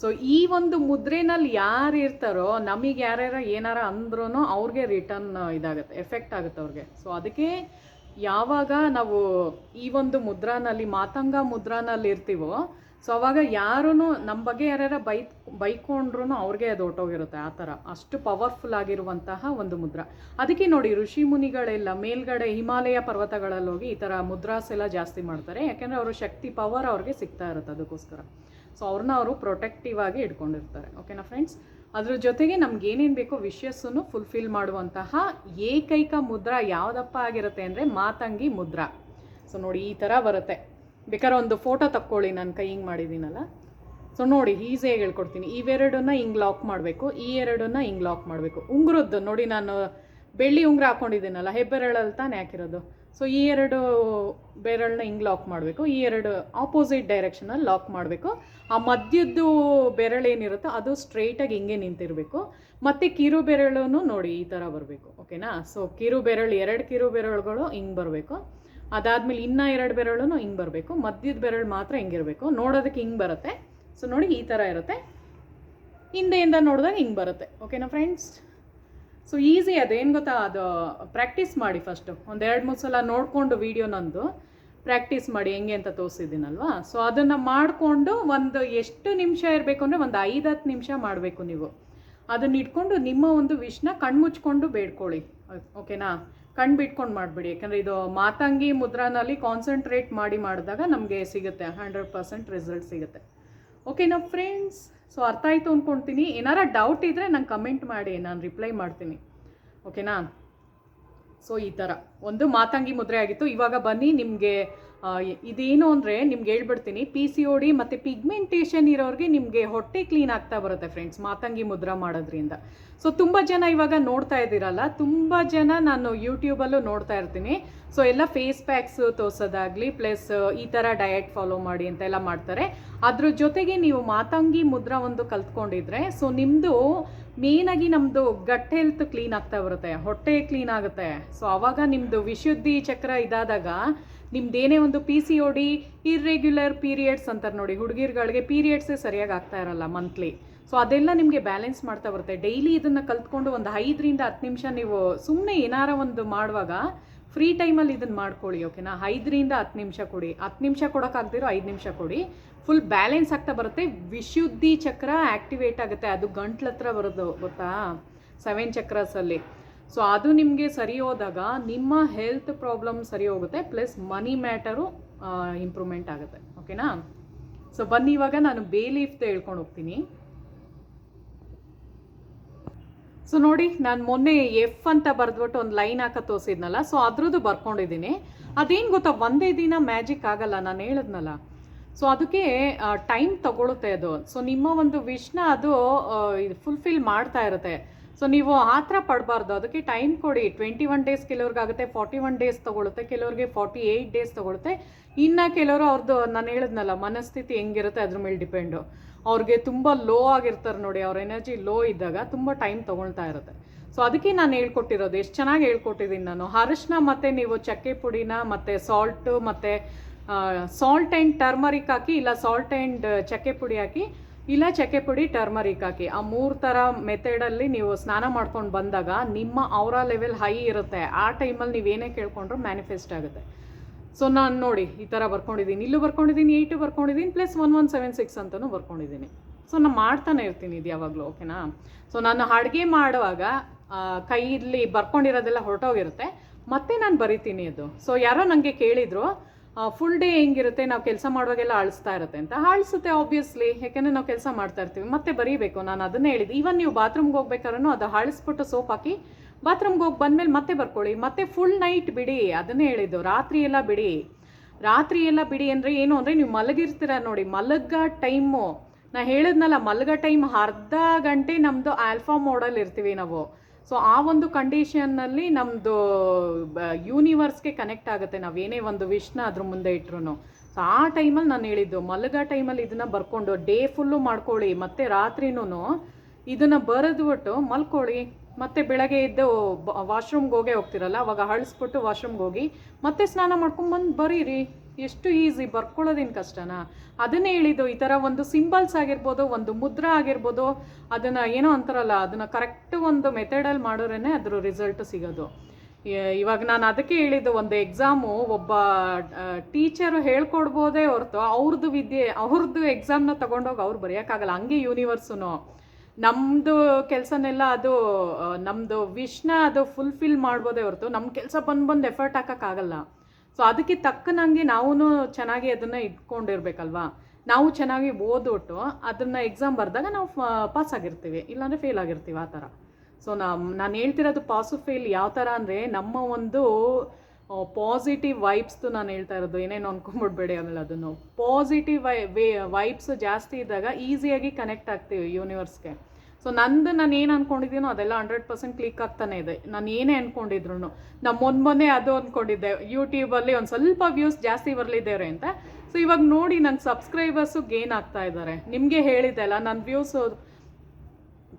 ಸೊ ಈ ಒಂದು ಮುದ್ರೆನಲ್ಲಿ ಯಾರು ಇರ್ತಾರೋ ನಮಗೆ ಯಾರ್ಯಾರ ಏನಾರ ಅಂದ್ರೂ ಅವ್ರಿಗೆ ರಿಟರ್ನ್ ಇದಾಗುತ್ತೆ ಎಫೆಕ್ಟ್ ಆಗುತ್ತೆ ಅವ್ರಿಗೆ. ಸೊ ಅದಕ್ಕೆ ಯಾವಾಗ ನಾವು ಈ ಒಂದು ಮುದ್ರಾನಲ್ಲಿ, ಮಾತಂಗ ಮುದ್ರಾನಲ್ಲಿ ಇರ್ತೀವೋ, ಸೊ ಅವಾಗ ಯಾರೂ ನಮ್ಮ ಬಗ್ಗೆ ಯಾರ್ಯಾರ ಬೈ ಬೈಕೊಂಡ್ರೂ ಅವ್ರಿಗೆ ಅದು ಹೊಟ್ಟೋಗಿರುತ್ತೆ ಆ ಥರ. ಅಷ್ಟು ಪವರ್ಫುಲ್ ಆಗಿರುವಂತಹ ಒಂದು ಮುದ್ರಾ. ಅದಕ್ಕೆ ನೋಡಿ, ಋಷಿ ಮುನಿಗಳೆಲ್ಲ ಮೇಲ್ಗಡೆ ಹಿಮಾಲಯ ಪರ್ವತಗಳಲ್ಲಿ ಹೋಗಿ ಈ ಥರ ಮುದ್ರಾಸ್ ಎಲ್ಲ ಜಾಸ್ತಿ ಮಾಡ್ತಾರೆ. ಯಾಕೆಂದರೆ ಅವರು ಶಕ್ತಿ ಪವರ್ ಅವ್ರಿಗೆ ಸಿಗ್ತಾ ಇರುತ್ತೆ ಅದಕ್ಕೋಸ್ಕರ. ಸೊ ಅವ್ರನ್ನ ಅವರು ಪ್ರೊಟೆಕ್ಟಿವ್ ಆಗಿ ಇಟ್ಕೊಂಡಿರ್ತಾರೆ. ಓಕೆನಾ ಫ್ರೆಂಡ್ಸ್ ಅದ್ರ ಜೊತೆಗೆ ನಮ್ಗೆ ಏನೇನು ಬೇಕೋ ವಿಷಯಸ್ಸನ್ನು ಫುಲ್ಫಿಲ್ ಮಾಡುವಂತಹ ಏಕೈಕ ಮುದ್ರಾ ಯಾವುದಪ್ಪ ಆಗಿರುತ್ತೆ ಅಂದರೆ ಮಾತಂಗಿ ಮುದ್ರಾ. ಸೊ ನೋಡಿ, ಈ ಥರ ಬರುತ್ತೆ. ಬೇಕಾದ್ರೆ ಒಂದು ಫೋಟೋ ತಕ್ಕೊಳ್ಳಿ, ನಾನು ಕೈ ಹಿಂಗೆ ಮಾಡಿದ್ದೀನಲ್ಲ? ಸೊ ನೋಡಿ, ಈಸಿಯಾಗಿ ಹೇಳ್ಕೊಡ್ತೀನಿ. ಇವೆರಡನ್ನ ಹಿಂಗೆ ಲಾಕ್ ಮಾಡಬೇಕು, ಈ ಎರಡನ್ನ ಹಿಂಗೆ ಲಾಕ್ ಮಾಡಬೇಕು. ಉಂಗುರದ್ದು, ನೋಡಿ ನಾನು ಬೆಳ್ಳಿ ಉಂಗುರ ಹಾಕ್ಕೊಂಡಿದ್ದೀನಲ್ಲ ಹೆಬ್ಬೆರಳಲ್ಲಿ ತಾನೇ ಹಾಕಿರೋದು? ಸೊ ಈ ಎರಡು ಬೆರಳನ್ನ ಹಿಂಗೆ ಲಾಕ್ ಮಾಡಬೇಕು. ಈ ಎರಡು ಆಪೋಸಿಟ್ ಡೈರೆಕ್ಷನಲ್ಲಿ ಲಾಕ್ ಮಾಡಬೇಕು. ಆ ಮಧ್ಯದ್ದು ಬೆರಳು ಏನಿರುತ್ತೋ ಅದು ಸ್ಟ್ರೈಟಾಗಿ ಹಿಂಗೆ ನಿಂತಿರಬೇಕು. ಮತ್ತು ಕಿರು ಬೆರಳು ನೋಡಿ ಈ ಥರ ಬರಬೇಕು. ಓಕೆನಾ ಸೊ ಕಿರು ಬೆರಳು ಎರಡು ಕಿರು ಬೆರಳುಗಳು ಹಿಂಗೆ ಬರಬೇಕು. ಅದಾದಮೇಲೆ ಇನ್ನೂ ಎರಡು ಬೆರಳು ಹಿಂಗೆ ಬರಬೇಕು. ಮಧ್ಯದ ಬೆರಳು ಮಾತ್ರ ಹಿಂಗಿರಬೇಕು. ನೋಡೋದಕ್ಕೆ ಹಿಂಗೆ ಬರುತ್ತೆ. ಸೊ ನೋಡಿ ಈ ಥರ ಇರುತ್ತೆ. ಹಿಂದೆಯಿಂದ ನೋಡಿದಾಗ ಹಿಂಗೆ ಬರುತ್ತೆ. ಓಕೆನಾ ಫ್ರೆಂಡ್ಸ್ ಸೊ ಈಸಿ ಅದೇನು ಗೊತ್ತಾ? ಅದು ಪ್ರಾಕ್ಟೀಸ್ ಮಾಡಿ ಫಸ್ಟು ಒಂದು ಎರಡು, ಮೂರು ಸಲ ನೋಡಿಕೊಂಡು ವೀಡಿಯೋ ನಂದು ಪ್ರಾಕ್ಟೀಸ್ ಮಾಡಿ ಹೆಂಗೆ ಅಂತ ತೋರಿಸಿದ್ದೀನಲ್ವಾ? ಸೊ ಅದನ್ನು ಮಾಡಿಕೊಂಡು ಒಂದು ಎಷ್ಟು ನಿಮಿಷ ಇರಬೇಕು ಅಂದರೆ ಒಂದು ಐದು, ಹತ್ತು ನಿಮಿಷ ಮಾಡಬೇಕು ನೀವು. ಅದನ್ನ ಇಟ್ಕೊಂಡು ನಿಮ್ಮ ಒಂದು ವಿಷ್ನ ಕಣ್ಮುಚ್ಕೊಂಡು ಬೇಡ್ಕೊಳ್ಳಿ. ಓಕೆನಾ ಕಣ್ಣು ಬಿಟ್ಕೊಂಡು ಮಾಡಿಬಿಡಿ. ಯಾಕಂದರೆ ಇದು ಮಾತಂಗಿ ಮುದ್ರಾನಲ್ಲಿ ಕಾನ್ಸಂಟ್ರೇಟ್ ಮಾಡಿ ಮಾಡಿದಾಗ ನಮಗೆ ಸಿಗುತ್ತೆ. ಹಂಡ್ರೆಡ್ ಪರ್ಸೆಂಟ್ ರಿಸಲ್ಟ್ ಸಿಗುತ್ತೆ. ಓಕೆನಾ ಫ್ರೆಂಡ್ಸ್ ಸೊ ಅರ್ಥ ಆಯಿತು ಅಂದ್ಕೊಳ್ತೀನಿ ಏನಾರ ಡೌಟ್ ಇದ್ದರೆ ನಂಗೆ ಕಮೆಂಟ್ ಮಾಡಿ, ನಾನು ರಿಪ್ಲೈ ಮಾಡ್ತೀನಿ. ಓಕೆನಾ ಸೊ ಈ ಥರ ಒಂದು ಮಾತಂಗಿ ಮುದ್ರೆ ಆಗಿತ್ತು. ಇವಾಗ ಬನ್ನಿ, ನಿಮಗೆ ಇದೇನು ಅಂದರೆ ನಿಮ್ಗೆ ಹೇಳ್ಬಿಡ್ತೀನಿ ಪಿ ಸಿ ಒ ಡಿ ಮತ್ತು ಪಿಗ್ಮೆಂಟೇಷನ್ ಇರೋರಿಗೆ ನಿಮಗೆ ಹೊಟ್ಟೆ ಕ್ಲೀನ್ ಆಗ್ತಾ ಬರುತ್ತೆ ಫ್ರೆಂಡ್ಸ್ ಮಾತಂಗಿ ಮುದ್ರ ಮಾಡೋದ್ರಿಂದ. ಸೊ ತುಂಬ ಜನ ಇವಾಗ ನೋಡ್ತಾ ಇದ್ದೀರಲ್ಲ, ತುಂಬ ಜನ ನಾನು ಯೂಟ್ಯೂಬಲ್ಲೂ ನೋಡ್ತಾ ಇರ್ತೀನಿ. ಸೊ ಎಲ್ಲ ಫೇಸ್ ಪ್ಯಾಕ್ಸ್ ತೋರ್ಸೋದಾಗಲಿ ಪ್ಲಸ್ ಈ ಥರ ಡಯಟ್ ಫಾಲೋ ಮಾಡಿ ಅಂತ ಎಲ್ಲ ಮಾಡ್ತಾರೆ. ಅದ್ರ ಜೊತೆಗೆ ನೀವು ಮಾತಂಗಿ ಮುದ್ರ ಒಂದು ಕಲ್ತ್ಕೊಂಡಿದ್ರೆ ಸೊ ನಿಮ್ಮದು ಮೇನಾಗಿ ನಮ್ಮದು ಗಟ್ ಹೆಲ್ತ್ ಕ್ಲೀನ್ ಆಗ್ತಾ ಬರುತ್ತೆ, ಹೊಟ್ಟೆ ಕ್ಲೀನ್ ಆಗುತ್ತೆ. ಸೊ ಅವಾಗ ನಿಮ್ಮದು ವಿಶುದ್ಧಿ ಚಕ್ರ ಇದಾದಾಗ ನಿಮ್ದೇನೇ ಒಂದು P C O D irregular periods ಅಂತಾರೆ ನೋಡಿ, ಹುಡುಗಿರ್ಗಳಿಗೆ ಪೀರಿಯಡ್ಸೇ ಸರಿಯಾಗಿ ಆಗ್ತಾ ಇರಲ್ಲ ಮಂತ್ಲಿ ಸೊ ಅದೆಲ್ಲ ನಿಮಗೆ ಬ್ಯಾಲೆನ್ಸ್ ಮಾಡ್ತಾ ಬರುತ್ತೆ. ಡೈಲಿ ಇದನ್ನು ಕಲ್ತ್ಕೊಂಡು ಒಂದು ಐದರಿಂದ ಹತ್ತು ನಿಮಿಷ ನೀವು ಸುಮ್ಮನೆ ಏನಾರ ಒಂದು ಮಾಡುವಾಗ ಫ್ರೀ ಟೈಮಲ್ಲಿ ಇದನ್ನು ಮಾಡ್ಕೊಳ್ಳಿ ಓಕೆನಾ ಐದರಿಂದ ಹತ್ತು ನಿಮಿಷ ಕೊಡಿ. ಹತ್ತು ನಿಮಿಷ ಕೊಡೋಕ್ಕಾಗ್ದಿರೋ ಐದು ನಿಮಿಷ ಕೊಡಿ. ಫುಲ್ ಬ್ಯಾಲೆನ್ಸ್ ಆಗ್ತಾ ಬರುತ್ತೆ. ವಿಶುದ್ಧಿ ಚಕ್ರ ಆ್ಯಕ್ಟಿವೇಟ್ ಆಗುತ್ತೆ. ಅದು ಗಂಟ್ಲ ಹತ್ರ ಬರೋದು, ಗೊತ್ತಾ? ಸೆವೆನ್ ಚಕ್ರಸಲ್ಲಿ ಸೊ ಅದು ನಿಮಗೆ ಸರಿ ಹೋದಾಗ ನಿಮ್ಮ ಹೆಲ್ತ್ ಪ್ರಾಬ್ಲಮ್ ಸರಿ ಹೋಗುತ್ತೆ ಪ್ಲಸ್ ಮನಿ ಮ್ಯಾಟರು ಇಂಪ್ರೂವ್ಮೆಂಟ್ ಆಗುತ್ತೆ. ಓಕೆನಾ ಸೊ ಬನ್ನಿ ಇವಾಗ ನಾನು ಬೇ ಲೀಫ್ದು ಹೇಳ್ಕೊಂಡು ಹೋಗ್ತೀನಿ. ಸೊ ನೋಡಿ, ನಾನು ಮೊನ್ನೆ ಎಫ್ ಅಂತ ಬರೆದ್ಬಿಟ್ಟು ಒಂದು ಲೈನ್ ಹಾಕ ತೋರಿಸಿದ್ನಲ್ಲ ಸೊ ಅದ್ರದ್ದು ಬರ್ಕೊಂಡಿದ್ದೀನಿ. ಅದೇನು ಗೊತ್ತಾ, ಒಂದೇ ದಿನ ಮ್ಯಾಜಿಕ್ ಆಗಲ್ಲ, ನಾನು ಹೇಳಿದ್ನಲ್ಲ. ಸೊ ಅದಕ್ಕೆ ಟೈಮ್ ತಗೊಳುತ್ತೆ ಅದು. ಸೊ ನಿಮ್ಮ ಒಂದು ವಿಷ್ನ ಅದು ಫುಲ್ಫಿಲ್ ಮಾಡ್ತಾ ಇರುತ್ತೆ. ಸೊ ನೀವು ಆ ಥರ ಪಡಬಾರ್ದು. ಅದಕ್ಕೆ ಟೈಮ್ ಕೊಡಿ. ಟ್ವೆಂಟಿ ಒನ್ ಡೇಸ್ ಕೆಲವ್ರಿಗೆ ಆಗುತ್ತೆ ಫಾರ್ಟಿ ಒನ್ ಡೇಸ್ ತೊಗೊಳುತ್ತೆ, ಕೆಲವ್ರಿಗೆ ಫಾರ್ಟಿ ಏಯ್ಟ್ ಡೇಸ್ ತೊಗೊಳುತ್ತೆ. ಇನ್ನು ಕೆಲವರು ಅವ್ರದ್ದು ನಾನು ಹೇಳಿದ್ನಲ್ಲ, ಮನಸ್ಥಿತಿ ಹೆಂಗಿರುತ್ತೆ ಅದ್ರ ಮೇಲೆ ಡಿಪೆಂಡು ಅವ್ರಿಗೆ ತುಂಬ ಲೋ ಆಗಿರ್ತಾರೆ ನೋಡಿ, ಅವ್ರ ಎನರ್ಜಿ ಲೋ ಇದ್ದಾಗ ತುಂಬ ಟೈಮ್ ತೊಗೊಳ್ತಾ ಇರುತ್ತೆ. ಸೊ ಅದಕ್ಕೆ ನಾನು ಹೇಳ್ಕೊಟ್ಟಿರೋದು, ಎಷ್ಟು ಚೆನ್ನಾಗಿ ಹೇಳ್ಕೊಟ್ಟಿದ್ದೀನಿ ನಾನು. ಹರಶ್ನ ಮತ್ತು ನೀವು ಚಕ್ಕೆ ಪುಡಿನ ಮತ್ತು ಸಾಲ್ಟು ಮತ್ತು ಸಾಲ್ಟ್ ಆ್ಯಂಡ್ ಟರ್ಮರಿಕ್ ಹಾಕಿ, ಇಲ್ಲ ಸಾಲ್ಟ್ ಆ್ಯಂಡ್ ಚಕ್ಕೆ ಪುಡಿ ಹಾಕಿ ಇಲ್ಲ, ಚಕ್ಕೆ ಪುಡಿ ಟರ್ಮರಿಕ್ ಹಾಕಿ ಆ ಮೂರು ಥರ ಮೆಥಡಲ್ಲಿ ನೀವು ಸ್ನಾನ ಮಾಡ್ಕೊಂಡು ಬಂದಾಗ ನಿಮ್ಮ ಅವರ ಲೆವೆಲ್ ಹೈ ಇರುತ್ತೆ. ಆ ಟೈಮಲ್ಲಿ ನೀವೇನೇ ಕೇಳ್ಕೊಂಡ್ರು ಮ್ಯಾನಿಫೆಸ್ಟ್ ಆಗುತ್ತೆ. ಸೊ ನಾನು ನೋಡಿ, ಈ ಥರ ಬರ್ಕೊಂಡಿದ್ದೀನಿ ಇಲ್ಲೂ ಬರ್ಕೊಂಡಿದ್ದೀನಿ eight ಬರ್ಕೊಂಡಿದ್ದೀನಿ plus one one seven six ಅಂತಲೂ ಬರ್ಕೊಂಡಿದ್ದೀನಿ ಸೊ ನಾನು ಮಾಡ್ತಾನೆ ಇರ್ತೀನಿ ಇದು ಯಾವಾಗಲೂ ಓಕೆನಾ ಸೊ ನಾನು ಅಡುಗೆ ಮಾಡುವಾಗ ಕೈಯಲ್ಲಿ ಬರ್ಕೊಂಡಿರೋದೆಲ್ಲ ಹೊರಟೋಗಿರುತ್ತೆ. ಮತ್ತೆ ನಾನು ಬರಿತೀನಿ ಅದು. ಸೊ ಯಾರೋ ನನಗೆ ಕೇಳಿದರು ಫುಲ್ ಡೇ ಹೆಂಗಿರುತ್ತೆ, ನಾವು ಕೆಲಸ ಮಾಡುವಾಗೆಲ್ಲ ಅಳಿಸ್ತಾ ಇರುತ್ತೆ ಅಂತ. ಅಳಿಸುತ್ತೆ ಆಬ್ವಿಯಸ್ಲಿ ಯಾಕೆಂದರೆ ನಾವು ಕೆಲಸ ಮಾಡ್ತಾ ಇರ್ತೀವಿ. ಮತ್ತೆ ಬರೀಬೇಕು. ನಾನು ಅದನ್ನೇ ಹೇಳಿದ್ದು. ಈವನ್ ನೀವು ಬಾತ್ರೂಮ್ಗೆ ಹೋಗ್ಬೇಕಾದ್ರೂ ಅದು ಅಳಿಸ್ಬಿಟ್ಟು ಸೋಪ್ ಹಾಕಿ ಬಾತ್ರೂಮ್ಗೆ ಹೋಗಿ ಬಂದಮೇಲೆ ಮತ್ತೆ ಬರ್ಕೊಳ್ಳಿ. ಮತ್ತೆ ಫುಲ್ ನೈಟ್ ಬಿಡಿ. ಅದನ್ನೇ ಹೇಳಿದ್ದು. ರಾತ್ರಿ ಎಲ್ಲ ಬಿಡಿ. ರಾತ್ರಿ ಎಲ್ಲ ಬಿಡಿ ಅಂದರೆ ಏನು ಅಂದರೆ ನೀವು ಮಲಗಿರ್ತೀರ ನೋಡಿ. ಮಲಗ ಟೈಮು ನಾ ಹೇಳಿದ್ನಲ್ಲ, ಮಲಗ ಟೈಮ್ ಅರ್ಧ ಗಂಟೆ ನಮ್ಮದು ಆಲ್ಫಾ ಮೋಡಲ್ ಇರ್ತೀವಿ ನಾವು. ಸೊ ಆ ಒಂದು ಕಂಡೀಷನ್ನಲ್ಲಿ ನಮ್ಮದು ಯೂನಿವರ್ಸ್ಗೆ ಕನೆಕ್ಟ್ ಆಗುತ್ತೆ. ನಾವೇನೇ ಒಂದು ವಿಶ್ನ ಅದ್ರ ಮುಂದೆ ಇಟ್ರು ಸೊ ಆ ಟೈಮಲ್ಲಿ ನಾನು ಹೇಳಿದ್ದು, ಮಲಗ ಟೈಮಲ್ಲಿ ಇದನ್ನು ಬರ್ಕೊಂಡು ಡೇ ಫುಲ್ಲು ಮಾಡ್ಕೊಳ್ಳಿ, ಮತ್ತು ರಾತ್ರಿನೂ ಇದನ್ನು ಬರೆದ್ಬಿಟ್ಟು ಮಲ್ಕೊಳ್ಳಿ. ಮತ್ತೆ ಬೆಳಗ್ಗೆ ಎದ್ದು ವಾಶ್ರೂಮ್ಗೆ ಹೋಗೇ ಹೋಗ್ತಿರಲ್ಲ, ಅವಾಗ ಹಳಿಸ್ಬಿಟ್ಟು ವಾಶ್ರೂಮ್ಗೆ ಹೋಗಿ, ಮತ್ತೆ ಸ್ನಾನ ಮಾಡ್ಕೊಂಬಂದು ಬರೀರಿ. ಎಷ್ಟು ಈಸಿ ಬರ್ಕೊಳ್ಳೋದೇನು ಕಷ್ಟನಾ? ಅದನ್ನೇ ಹೇಳಿದ್ದು, ಈ ಥರ ಒಂದು ಸಿಂಬಲ್ಸ್ ಆಗಿರ್ಬೋದು, ಒಂದು ಮುದ್ರ ಆಗಿರ್ಬೋದು, ಅದನ್ನು ಏನೋ ಅಂತಾರಲ್ಲ, ಅದನ್ನು ಕರೆಕ್ಟ್ ಒಂದು ಮೆಥಡಲ್ಲಿ ಮಾಡೋರೇ ಅದ್ರ ರಿಸಲ್ಟ್ ಸಿಗೋದು. ಇವಾಗ ನಾನು ಅದಕ್ಕೆ ಹೇಳಿದ್ದು, ಒಂದು ಎಕ್ಸಾಮು ಒಬ್ಬ ಟೀಚರು ಹೇಳ್ಕೊಡ್ಬೋದೇ ಹೊರತು ಅವ್ರದ್ದು ವಿದ್ಯೆ ಅವ್ರದ್ದು ಎಕ್ಸಾಮ್ನ ತಗೊಂಡೋಗಿ ಅವ್ರು ಬರೆಯೋಕ್ಕಾಗಲ್ಲ. ಹಂಗೆ ಯೂನಿವರ್ಸುನು ನಮ್ಮದು ಕೆಲಸನೆಲ್ಲ ಅದು ನಮ್ಮದು ವಿಷ್ನ ಅದು ಫುಲ್ಫಿಲ್ ಮಾಡ್ಬೋದೇ ಹೊರತು ನಮ್ಮ ಕೆಲಸ ಬಂದು ಬಂದು ಎಫರ್ಟ್ ಹಾಕೋಕ್ಕಾಗಲ್ಲ. ಸೊ ಅದಕ್ಕೆ ತಕ್ಕನಂಗೆ ನಾವು ಚೆನ್ನಾಗಿ ಅದನ್ನು ಇಟ್ಕೊಂಡಿರ್ಬೇಕಲ್ವಾ? ನಾವು ಚೆನ್ನಾಗಿ ಓದ್ಬಿಟ್ಟು ಅದನ್ನು ಎಕ್ಸಾಮ್ ಬರೆದಾಗ ನಾವು ಪಾಸ್ ಆಗಿರ್ತೀವಿ. ಇಲ್ಲಾಂದರೆ ಫೇಲ್ ಆಗಿರ್ತೀವಿ ಆ ಥರ. ಸೊ ನಮ್ಮ ನಾನು ಹೇಳ್ತಿರೋದು ಪಾಸು ಫೇಲ್ ಯಾವ ಥರ ಅಂದರೆ ನಮ್ಮ ಒಂದು ಪಾಸಿಟಿವ್ ವೈಬ್ಸ್ದು ನಾನು ಹೇಳ್ತಾ ಇರೋದು. ಏನೇನು ಅಂದ್ಕೊಂಬಿಡ್ಬೇಡಿ ಆಮೇಲೆ ಅದನ್ನು. ಪಾಸಿಟಿವ್ ವೈ ವೇ ವೈಬ್ಸ್ ಜಾಸ್ತಿ ಇದ್ದಾಗ ಈಸಿಯಾಗಿ ಕನೆಕ್ಟ್ ಆಗ್ತೀವಿ ಯೂನಿವರ್ಸ್ಗೆ ಸೊ ನಂದು ನಾನು ಏನು ಅಂದ್ಕೊಂಡಿದ್ದೀನೋ ಅದೆಲ್ಲ ಹಂಡ್ರೆಡ್ ಪರ್ಸೆಂಟ್ ಕ್ಲಿಕ್ ಆಗ್ತಾನೆ ಇದೆ. ನಾನು ಏನೇ ಅಂದ್ಕೊಂಡಿದ್ರು ನಮ್ಮ ಮೊನ್ ಮೊನ್ನೆ ಅದು ಅಂದ್ಕೊಂಡಿದ್ದೆ ಯೂಟ್ಯೂಬಲ್ಲಿ ಒಂದು ಸ್ವಲ್ಪ ವ್ಯೂಸ್ ಜಾಸ್ತಿ ಬರಲಿದ್ದೇವ್ರೆ ಅಂತ. ಸೊ ಇವಾಗ ನೋಡಿ ನನ್ನ ಸಬ್ಸ್ಕ್ರೈಬರ್ಸು ಗೇನ್ ಆಗ್ತಾ ಇದ್ದಾರೆ ನಿಮಗೆ ಹೇಳಿದೆ ಅಲ್ಲ ನನ್ನ ವ್ಯೂಸು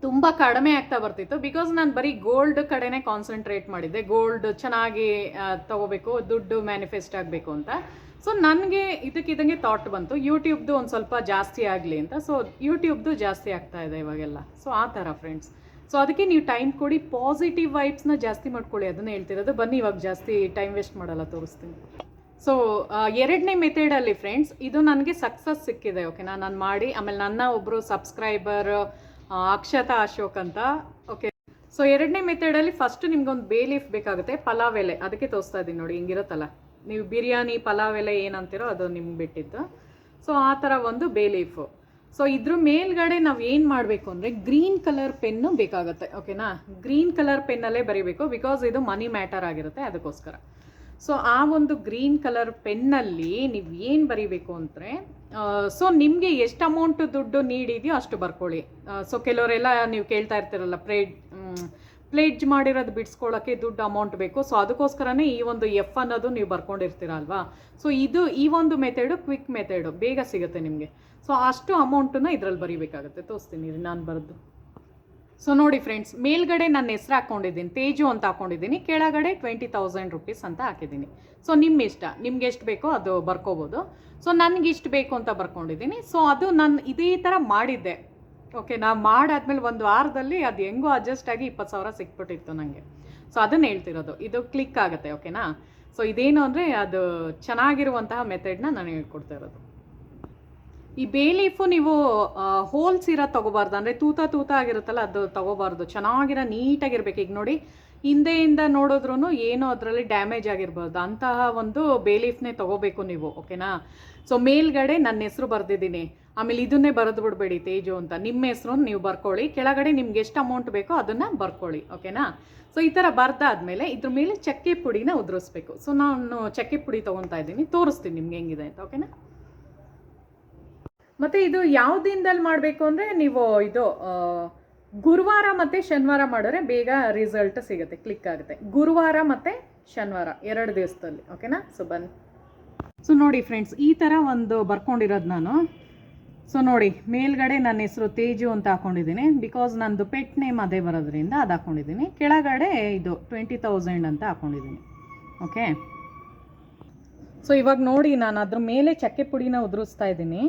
ತುಂಬ ಕಡಿಮೆ ಆಗ್ತಾ ಬರ್ತಿತ್ತು. ಬಿಕಾಸ್ ನಾನು ಬರೀ ಗೋಲ್ಡ್ ಕಡೆನೇ ಕಾನ್ಸಂಟ್ರೇಟ್ ಮಾಡಿದ್ದೆ. ಗೋಲ್ಡ್ ಚೆನ್ನಾಗಿ ತಗೋಬೇಕು, ದುಡ್ಡು ಮ್ಯಾನಿಫೆಸ್ಟ್ ಆಗಬೇಕು ಅಂತ. ಸೊ ನನಗೆ ಇದಕ್ಕಿದಂಗೆ ಥಾಟ್ ಬಂತು. ಯೂಟ್ಯೂಬ್ದು ಒಂದು ಸ್ವಲ್ಪ ಜಾಸ್ತಿ ಆಗಲಿ ಅಂತ. ಸೊ ಯೂಟ್ಯೂಬ್ದು ಜಾಸ್ತಿ ಆಗ್ತಾ ಇದೆ ಇವಾಗೆಲ್ಲ. ಸೊ ಆ ಥರ ಫ್ರೆಂಡ್ಸ್ ಸೊ ಅದಕ್ಕೆ ನೀವು ಟೈಮ್ ಕೊಡಿ. ಪಾಸಿಟಿವ್ ವೈಬ್ಸ್ನ ಜಾಸ್ತಿ ಮಾಡ್ಕೊಳ್ಳಿ. ಅದನ್ನು ಹೇಳ್ತಿರೋದು. ಬನ್ನಿ, ಇವಾಗ ಜಾಸ್ತಿ ಟೈಮ್ ವೇಸ್ಟ್ ಮಾಡಲ್ಲ, ತೋರಿಸ್ತೀನಿ. ಸೊ ಎರಡನೇ ಮೆಥಡಲ್ಲಿ ಫ್ರೆಂಡ್ಸ್ ಇದು ನನಗೆ ಸಕ್ಸಸ್ ಸಿಕ್ಕಿದೆ ಓಕೆನಾ ನಾನು ಮಾಡಿ, ಆಮೇಲೆ ನನ್ನ ಒಬ್ಬರು ಸಬ್ಸ್ಕ್ರೈಬರ್ ಅಕ್ಷತಾ ಅಶೋಕ್ ಅಂತ. ಓಕೆ ಸೊ ಎರಡನೇ ಮೆಥಡಲ್ಲಿ ಫಸ್ಟ್ ನಿಮ್ಗೊಂದು ಬೇ ಲೀಫ್ ಬೇಕಾಗುತ್ತೆ, ಪಲಾವ್ ಎಲೆ. ಅದಕ್ಕೆ ತೋರಿಸ್ತಾ ಇದ್ದೀನಿ ನೋಡಿ, ಹಿಂಗಿರುತ್ತಲ್ಲ. ನೀವು ಬಿರಿಯಾನಿ, ಪಲಾವ್ ಎಲೆ ಏನಂತೀರೋ ಅದು ನಿಮ್ಗೆ ಬಿಟ್ಟಿದ್ದು. ಸೊ ಆ ಥರ ಒಂದು ಬೇ ಲೀಫ್ ಸೊ ಇದ್ರ ಮೇಲ್ಗಡೆ ನಾವು ಏನು ಮಾಡಬೇಕು ಅಂದರೆ ಗ್ರೀನ್ ಕಲರ್ ಪೆನ್ನು ಬೇಕಾಗುತ್ತೆ ಓಕೆನಾ ಗ್ರೀನ್ ಕಲರ್ ಪೆನ್ನಲ್ಲೇ ಬರೀಬೇಕು ಬಿಕಾಸ್ ಇದು ಮನಿ ಮ್ಯಾಟರ್ ಆಗಿರುತ್ತೆ ಅದಕ್ಕೋಸ್ಕರ. ಸೊ ಆ ಒಂದು ಗ್ರೀನ್ ಕಲರ್ ಪೆನ್ನಲ್ಲಿ ನೀವು ಏನು ಬರೀಬೇಕು ಅಂದರೆ ಸೊ ನಿಮಗೆ ಎಷ್ಟು ಅಮೌಂಟ್ ದುಡ್ಡು ನೀಡಿದೆಯೋ ಅಷ್ಟು ಬರ್ಕೊಳ್ಳಿ. ಸೊ ಕೆಲವರೆಲ್ಲ ನೀವು ಕೇಳ್ತಾ ಇರ್ತೀರಲ್ಲ ಪ್ಲೇಡ್ ಪ್ಲೇಜ್ ಮಾಡಿರೋದು ಬಿಡಿಸ್ಕೊಳ್ಳೋಕ್ಕೆ ದುಡ್ಡು ಅಮೌಂಟ್ ಬೇಕು. ಸೊ ಅದಕ್ಕೋಸ್ಕರನೇ ಈ ಒಂದು ಎಫ್ ಅನ್ನೋದು ನೀವು ಬರ್ಕೊಂಡಿರ್ತೀರಲ್ವಾ? ಸೊ ಇದು ಈ ಒಂದು ಮೆಥಡು ಕ್ವಿಕ್ ಮೆಥಡು ಬೇಗ ಸಿಗುತ್ತೆ ನಿಮಗೆ. ಸೊ ಅಷ್ಟು ಅಮೌಂಟನ್ನು ಇದರಲ್ಲಿ ಬರೀಬೇಕಾಗುತ್ತೆ. ತೋರಿಸ್ತೀನಿ ನಾನು ಬರೆದು. ಸೊ ನೋಡಿ ಫ್ರೆಂಡ್ಸ್ ಮೇಲ್ಗಡೆ ನನ್ನ ಹೆಸ್ರು ಹಾಕ್ಕೊಂಡಿದ್ದೀನಿ, ತೇಜು ಅಂತ ಹಾಕ್ಕೊಂಡಿದ್ದೀನಿ, ಕೆಳಗಡೆ ಟ್ವೆಂಟಿ ತೌಸಂಡ್ ರುಪೀಸ್ ಅಂತ ಹಾಕಿದ್ದೀನಿ. ಸೊ ನಿಮ್ಮ ಇಷ್ಟ, ನಿಮ್ಗೆ ಎಷ್ಟು ಬೇಕೋ ಅದು ಬರ್ಕೋಬೋದು. ಸೊ ನನಗೆ ಇಷ್ಟು ಬೇಕು ಅಂತ ಬರ್ಕೊಂಡಿದ್ದೀನಿ. ಸೊ ಅದು ನಾನು ಇದೇ ಥರ ಮಾಡಿದ್ದೆ. ಓಕೆ ನಾ ಮಾಡಾದ್ಮೇಲೆ ಒಂದು ವಾರದಲ್ಲಿ ಅದು ಹೆಂಗೋ ಅಡ್ಜಸ್ಟ್ ಆಗಿ ಇಪ್ಪತ್ತು ಸಾವಿರ ಸಿಕ್ಬಿಟ್ಟಿತ್ತು ನನಗೆ ಸೊ ಅದನ್ನು ಹೇಳ್ತಿರೋದು. ಇದು ಕ್ಲಿಕ್ ಆಗುತ್ತೆ ಓಕೆನಾ ಸೊ ಇದೇನು ಅಂದರೆ ಅದು ಚೆನ್ನಾಗಿರುವಂತಹ ಮೆಥಡ್ನ ನಾನು ಹೇಳ್ಕೊಡ್ತಾ ಇರೋದು. ಈ ಬೇ ಲೀಫು ನೀವು ಹೋಲ್ಸ್ ಇರೋ ತಗೋಬಾರ್ದು. ಅಂದರೆ ತೂತ ತೂತ ಆಗಿರುತ್ತಲ್ಲ, ಅದು ತಗೋಬಾರ್ದು. ಚೆನ್ನಾಗಿರೋ ನೀಟಾಗಿರ್ಬೇಕು. ಈಗ ನೋಡಿ, ಹಿಂದೆಯಿಂದ ನೋಡಿದ್ರೂ ಏನೋ ಅದರಲ್ಲಿ ಡ್ಯಾಮೇಜ್ ಆಗಿರ್ಬಾರ್ದು ಅಂತಹ ಒಂದು ಬೇ ಲೀಫ್ನೇ ತಗೋಬೇಕು ನೀವು ಓಕೆನಾ ಸೊ ಮೇಲ್ಗಡೆ ನನ್ನ ಹೆಸರು ಬರೆದಿದ್ದೀನಿ. ಆಮೇಲೆ ಇದನ್ನೇ ಬರೆದು ಬಿಡಬೇಡಿ ತೇಜು ಅಂತ. ನಿಮ್ಮ ಹೆಸರು ನೀವು ಬರ್ಕೊಳ್ಳಿ. ಕೆಳಗಡೆ ನಿಮ್ಗೆ ಎಷ್ಟು ಅಮೌಂಟ್ ಬೇಕೋ ಅದನ್ನು ಬರ್ಕೊಳ್ಳಿ ಓಕೆನಾ ಸೊ ಈ ಥರ ಬರ್ದಾದ್ಮೇಲೆ ಇದ್ರ ಮೇಲೆ ಚಕ್ಕೆ ಪುಡಿನ ಉದುರಿಸ್ಬೇಕು. ಸೊ ನಾನು ಚಕ್ಕೆ ಪುಡಿ ತೊಗೊತಾ ಇದ್ದೀನಿ. ತೋರಿಸ್ತೀನಿ ನಿಮ್ಗೆ ಹೆಂಗಿದೆ ಅಂತ ಓಕೆನಾ ಮತ್ತೆ ಇದು ಯಾವ ದಿನದಲ್ಲಿ ಮಾಡಬೇಕು ಅಂದರೆ ನೀವು ಇದು ಗುರುವಾರ ಮತ್ತು ಶನಿವಾರ ಮಾಡಿದ್ರೆ ಬೇಗ ರಿಸಲ್ಟ್ ಸಿಗುತ್ತೆ ಕ್ಲಿಕ್ ಆಗುತ್ತೆ. ಗುರುವಾರ ಮತ್ತು ಶನಿವಾರ, ಎರಡು ದಿವಸದಲ್ಲಿ ಓಕೆನಾ ಸೊ ಬನ್ನಿ. ಸೊ ನೋಡಿ ಫ್ರೆಂಡ್ಸ್ ಈ ಥರ ಒಂದು ಬರ್ಕೊಂಡಿರೋದು ನಾನು. ಸೊ ನೋಡಿ, ಮೇಲ್ಗಡೆ ನನ್ನ ಹೆಸರು ತೇಜು ಅಂತ ಹಾಕೊಂಡಿದ್ದೀನಿ. ಬಿಕಾಸ್ ನಂದು ಪೆಟ್ ನೇಮ್ ಅದೇ ಬರೋದ್ರಿಂದ ಅದು ಹಾಕೊಂಡಿದ್ದೀನಿ. ಕೆಳಗಡೆ ಇದು ಟ್ವೆಂಟಿ ತೌಸಂಡ್ ಅಂತ ಹಾಕೊಂಡಿದ್ದೀನಿ. ಓಕೆ ಸೊ ಇವಾಗ ನೋಡಿ ನಾನು ಅದ್ರ ಮೇಲೆ ಚಕ್ಕೆ ಪುಡಿನ ಉದುರಿಸ್ತಾ ಇದ್ದೀನಿ.